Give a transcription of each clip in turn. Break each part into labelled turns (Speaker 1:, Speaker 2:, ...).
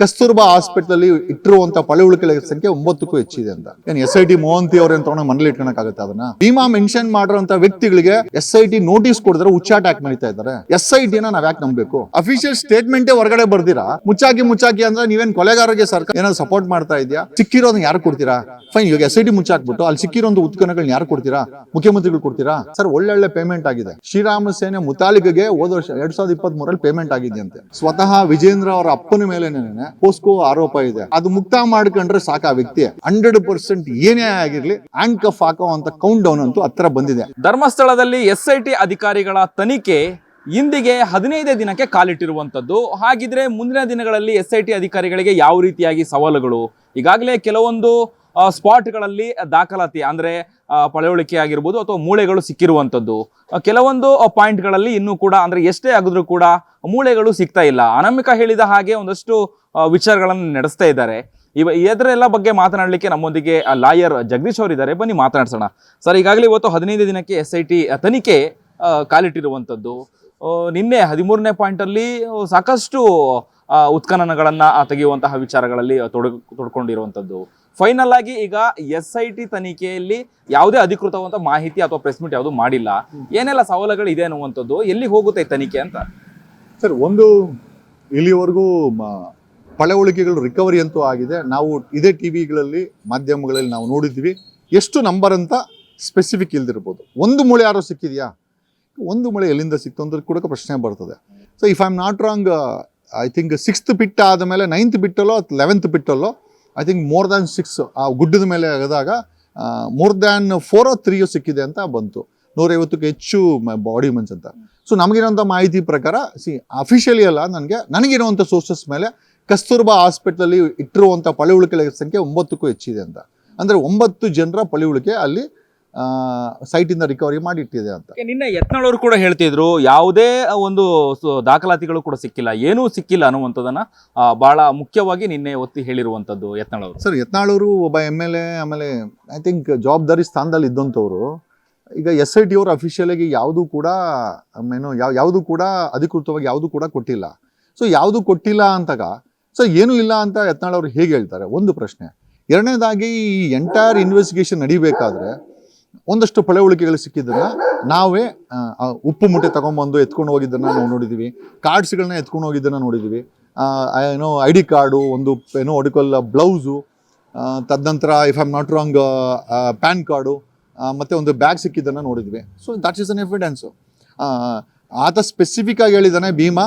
Speaker 1: Kasturba hospital ಇಟ್ಟಿರುವಂತಹ ಪಳೆಯುಳಿಕೆಗಳ ಸಂಖ್ಯೆ ಒಂಬತ್ತಕ್ಕೂ ಹೆಚ್ಚಿದೆ ಅಂತ. ಏನ್ ಎಸ್ ಐ ಟಿ ಮೋಹಂತಿ ಅವ್ರ ತಗೊಂಡ್ ಮನೇಲಿ ಇಟ್ಕೊಳಕ್ಕಾಗತ್ತೆ ಅದನ್ನ? ಭೀಮಾ ಮೆನ್ಷನ್ ಮಾಡಿರುವಂತ ವ್ಯಕ್ತಿಗಳಿಗೆ ಎಸ್ ಐ ಟಿ ನೋಟಿಸ್ ಕೊಡಿದ್ರೆ ಹುಚ್ಚಾಟ ಯಾಕೆ ಮಾಡ್ತಾ ಇದ್ದಾರೆ. ಎಸ್ ಐ ಟಿನ ನಾವ್ ಯಾಕೆ ನಂಬಬೇಕು? ಅಫಿಷಿಯಲ್ ಸ್ಟೇಟ್ಮೆಂಟ್ ಹೊರಗಡೆ ಬರ್ದಿರಾ? ಮುಚ್ಚಾಕಿ ಮುಚ್ಚಾಕಿ ಅಂದ್ರೆ ನೀವೇನ್ ಕೊಲೆಗಾರರಿಗೆ ಸರ್ಕಾರ ಏನಾದ್ರು ಸಪೋರ್ಟ್ ಮಾಡ್ತಾ ಇದೆಯಾ? ಸಿಕ್ಕಿರೋದನ್ನ ಯಾರು ಕೊಡ್ತೀರಾ? ಫೈನ್ ಇವಾಗ ಎಸ್ ಐ ಟಿ ಮುಚ್ಚಾಕ್ಬಿಟ್ಟು ಅಲ್ಲಿ ಸಿಕ್ಕಿರೋ ಉತ್ಖನಗಳನ್ನ ಯಾರು ಕೊಡ್ತೀರಾ? ಮುಖ್ಯಮಂತ್ರಿಗಳು ಕೊಡ್ತೀರಾ? ಸರ್ ಒಳ್ಳೊಳ್ಳೆ ಪೇಮೆಂಟ್ ಆಗಿದೆ. ಶ್ರೀರಾಮ ಸೇನೆ ಮುತಾಲಿಕೆಗೆ ಹೋದ ವರ್ಷ ಎರಡ್ ಸಾವಿರದ ಇಪ್ಪತ್ತ್ ಮೂರಲ್ಲಿ ಪೇಮೆಂಟ್ ಆಗಿದೆಯಂತೆ. ಸ್ವತಃ ವಿಜೇಂದ್ರ ಅವರ ಅಪ್ಪನ ಮೇಲೆ ಪೋಸ್ಕೋ ಆರೋಪ ಇದೆ. ಅದು ಮುಕ್ತ ಮಾಡ್ಕೊಂಡ್ರೆ ಸಾಕು ವ್ಯಕ್ತಿ. ಹಂಡ್ರೆಡ್ ಪರ್ಸೆಂಟ್ ಏನೇ ಆಗಿರ್ಲಿ ಹ್ಯಾಂಡ್ ಕಫ್ ಹಾಕೋ ಅಂತ ಕೌಂಟ್ ಡೌನ್ ಅಂತೂ ಹತ್ರ ಬಂದಿದೆ.
Speaker 2: ಧರ್ಮಸ್ಥಳದಲ್ಲಿ ಎಸ್ ಐ ಟಿ ಅಧಿಕಾರಿಗಳ ತನಿಖೆ ಇಂದಿಗೆ ಹದಿನೈದೇ ದಿನಕ್ಕೆ ಕಾಲಿಟ್ಟಿರುವಂಥದ್ದು. ಹಾಗಿದ್ರೆ ಮುಂದಿನ ದಿನಗಳಲ್ಲಿ ಎಸ್ ಐ ಟಿ ಅಧಿಕಾರಿಗಳಿಗೆ ಯಾವ ರೀತಿಯಾಗಿ ಸವಾಲುಗಳು? ಈಗಾಗಲೇ ಕೆಲವೊಂದು ಸ್ಪಾಟ್ಗಳಲ್ಲಿ ದಾಖಲಾತಿ ಅಂದ್ರೆ ಪಳೆಯುಳಿಕೆ ಆಗಿರ್ಬೋದು ಅಥವಾ ಮೂಳೆಗಳು ಸಿಕ್ಕಿರುವಂಥದ್ದು ಕೆಲವೊಂದು ಪಾಯಿಂಟ್ಗಳಲ್ಲಿ ಇನ್ನೂ ಕೂಡ ಅಂದ್ರೆ ಎಷ್ಟೇ ಆಗಿದ್ರೂ ಕೂಡ ಮೂಳೆಗಳು ಸಿಗ್ತಾ ಇಲ್ಲ. ಅನಾಮಿಕ ಹೇಳಿದ ಹಾಗೆ ಒಂದಷ್ಟು ವಿಚಾರಗಳನ್ನು ನಡೆಸ್ತಾ ಇದ್ದಾರೆ. ಇವ, ಇದರೆಲ್ಲ ಬಗ್ಗೆ ಮಾತನಾಡಲಿಕ್ಕೆ ನಮ್ಮೊಂದಿಗೆ ಲಾಯರ್ ಜಗದೀಶ್ ಅವರಿದ್ದಾರೆ. ಬನ್ನಿ ಮಾತನಾಡ್ಸೋಣ. ಸರ್, ಈಗಾಗಲೇ ಇವತ್ತು ಹದಿನೈದು ದಿನಕ್ಕೆ ಎಸ್ ಐ ಟಿ ತನಿಖೆ ಕಾಲಿಟ್ಟಿರುವಂಥದ್ದು ನಿನ್ನೆ ಹದಿಮೂರನೇ ಪಾಯಿಂಟಲ್ಲಿ ಸಾಕಷ್ಟು ಉತ್ಖನನಗಳನ್ನು ತೆಗೆಯುವಂತಹ ವಿಚಾರಗಳಲ್ಲಿ ತೊಡಗ್ ತೊಡ್ಕೊಂಡಿರುವಂಥದ್ದು ಫೈನಲ್ ಆಗಿ ಈಗ ಎಸ್ ಐ ಟಿ ತನಿಖೆಯಲ್ಲಿ ಯಾವುದೇ ಅಧಿಕೃತವಾದ ಮಾಹಿತಿ ಅಥವಾ ಪ್ರೆಸ್ ಮೀಟ್ ಯಾವುದು ಮಾಡಿಲ್ಲ. ಏನೆಲ್ಲ ಸವಾಲುಗಳು ಇದೆ ಅನ್ನುವಂಥದ್ದು ಎಲ್ಲಿ ಹೋಗುತ್ತೆ ತನಿಖೆ ಅಂತ?
Speaker 1: ಸರ್, ಒಂದು ಇಲ್ಲಿವರೆಗೂ ಪಳೆಯುಳಿಕೆಗಳು ರಿಕವರಿ ಅಂತೂ ಆಗಿದೆ. ನಾವು ಇದೇ ಟಿ ವಿಗಳಲ್ಲಿ ಮಾಧ್ಯಮಗಳಲ್ಲಿ ನಾವು ನೋಡಿದ್ವಿ ಎಷ್ಟು ನಂಬರ್ ಅಂತ ಸ್ಪೆಸಿಫಿಕ್ ಇಲ್ದಿರ್ಬೋದು. ಒಂದು ಮೂಳೆ ಯಾರೋ ಸಿಕ್ಕಿದೆಯಾ? ಒಂದು ಮೂಳೆ ಎಲ್ಲಿಂದ ಸಿಕ್ತು ಅಂತ ಕೂಡ ಪ್ರಶ್ನೆ ಬರ್ತದೆ. So if I am not wrong I think sixth ಬಿಟ್ ಆದಮೇಲೆ ನೈನ್ತ್ ಬಿಟ್ಟಲ್ಲೋ eleventh ಬಿಟ್ಟಲ್ಲೋ I think more than six ಆ ಗುಡ್ಡದ ಮೇಲೆ ಆಗದಾಗ ಮೋರ್ ದ್ಯಾನ್ ಫೋರ್ ತ್ರೀಯೋ ಸಿಕ್ಕಿದೆ ಅಂತ ಬಂತು. ನೂರೈವತ್ತಕ್ಕೆ ಹೆಚ್ಚು ಬಾಡಿ ಮನ್ಸ್ ಅಂತ. ಸೊ ನಮಗಿರೋಂಥ ಮಾಹಿತಿ ಪ್ರಕಾರ ಸಿ ಅಫಿಷಿಯಲಿ ಅಲ್ಲ, ನನಗೆ ನನಗಿರುವಂಥ ಸೋರ್ಸಸ್ ಮೇಲೆ ಕಸ್ತೂರ್ಬಾ ಹಾಸ್ಪಿಟ್ಲಲ್ಲಿ ಇಟ್ಟಿರುವಂಥ ಪಳೆಯುಳಿಕೆಗಳ ಸಂಖ್ಯೆ ಒಂಬತ್ತಕ್ಕೂ ಹೆಚ್ಚಿದೆ ಅಂತ. ಅಂದರೆ ಒಂಬತ್ತು ಜನರ ಪಳೆಯುಳಿಕೆ ಅಲ್ಲಿ ಸೈಟಿಂದ ರಿಕವರಿ ಮಾಡಿ ಇಟ್ಟಿದೆ ಅಂತ.
Speaker 2: ನಿನ್ನೆ ಯತ್ನಾಳವರು ಕೂಡ ಹೇಳ್ತಿದ್ರು ಯಾವುದೇ ಒಂದು ದಾಖಲಾತಿಗಳು ಕೂಡ ಸಿಕ್ಕಿಲ್ಲ ಏನೂ ಸಿಕ್ಕಿಲ್ಲ ಅನ್ನುವಂಥದ್ದನ್ನು ಭಾಳ ಬಹಳ ಮುಖ್ಯವಾಗಿ ನಿನ್ನೆ ಒತ್ತಿ ಹೇಳಿರುವಂಥದ್ದು ಯತ್ನಾಳವರು
Speaker 1: ಸರ್ ಯತ್ನಾಳವರು ಒಬ್ಬ ಎಂ ಎಲ್ ಎ ಆಮೇಲೆ ಐ ಥಿಂಕ್ ಜವಾಬ್ದಾರಿ ಸ್ಥಾನದಲ್ಲಿ ಇದ್ದಂಥವ್ರು ಈಗ ಎಸ್ ಐ ಟಿ ಅವರು ಅಫಿಷಿಯಲಾಗಿ ಯಾವುದೂ ಕೂಡ ಮೇನು ಯಾವ ಯಾವುದು ಕೂಡ ಅಧಿಕೃತವಾಗಿ ಯಾವುದೂ ಕೂಡ ಕೊಟ್ಟಿಲ್ಲ. ಸೊ ಯಾವುದು ಕೊಟ್ಟಿಲ್ಲ ಅಂತಾಗ ಸೊ ಏನೂ ಇಲ್ಲ ಅಂತ ಯತ್ನಾಳವರು ಹೇಗೆ ಹೇಳ್ತಾರೆ? ಒಂದು ಪ್ರಶ್ನೆ. ಎರಡನೇದಾಗಿ ಈ ಎಂಟೈರ್ ಇನ್ವೆಸ್ಟಿಗೇಷನ್ ನಡಿಬೇಕಾದ್ರೆ ಒಂದಷ್ಟು ಪಳೆಯುಳಿಕೆಗಳು ಸಿಕ್ಕಿದ್ದನ್ನ ನಾವೇ ಉಪ್ಪು ಮುಟ್ಟೆ ತಗೊಂಬಂದು ಎತ್ಕೊಂಡು ಹೋಗಿದ್ದನ್ನ ನಾವು ನೋಡಿದ್ದೀವಿ ಕಾರ್ಡ್ಸ್ಗಳನ್ನ ಎತ್ಕೊಂಡು ಹೋಗಿದ್ದನ್ನ ನೋಡಿದ್ದೀವಿ ಏನೋ ಐ ಡಿ ಕಾರ್ಡು ಒಂದು ಏನೋ ಒಡಿಕಲ್ ಬ್ಲೌಸು ತದನಂತರ if I'm not wrong pan card ಮತ್ತು ಒಂದು ಬ್ಯಾಗ್ ಸಿಕ್ಕಿದ್ದನ್ನು ನೋಡಿದ್ವಿ. So that is an evidence ಆತ ಸ್ಪೆಸಿಫಿಕ್ ಆಗಿ ಹೇಳಿದ್ದಾನೆ, ಭೀಮಾ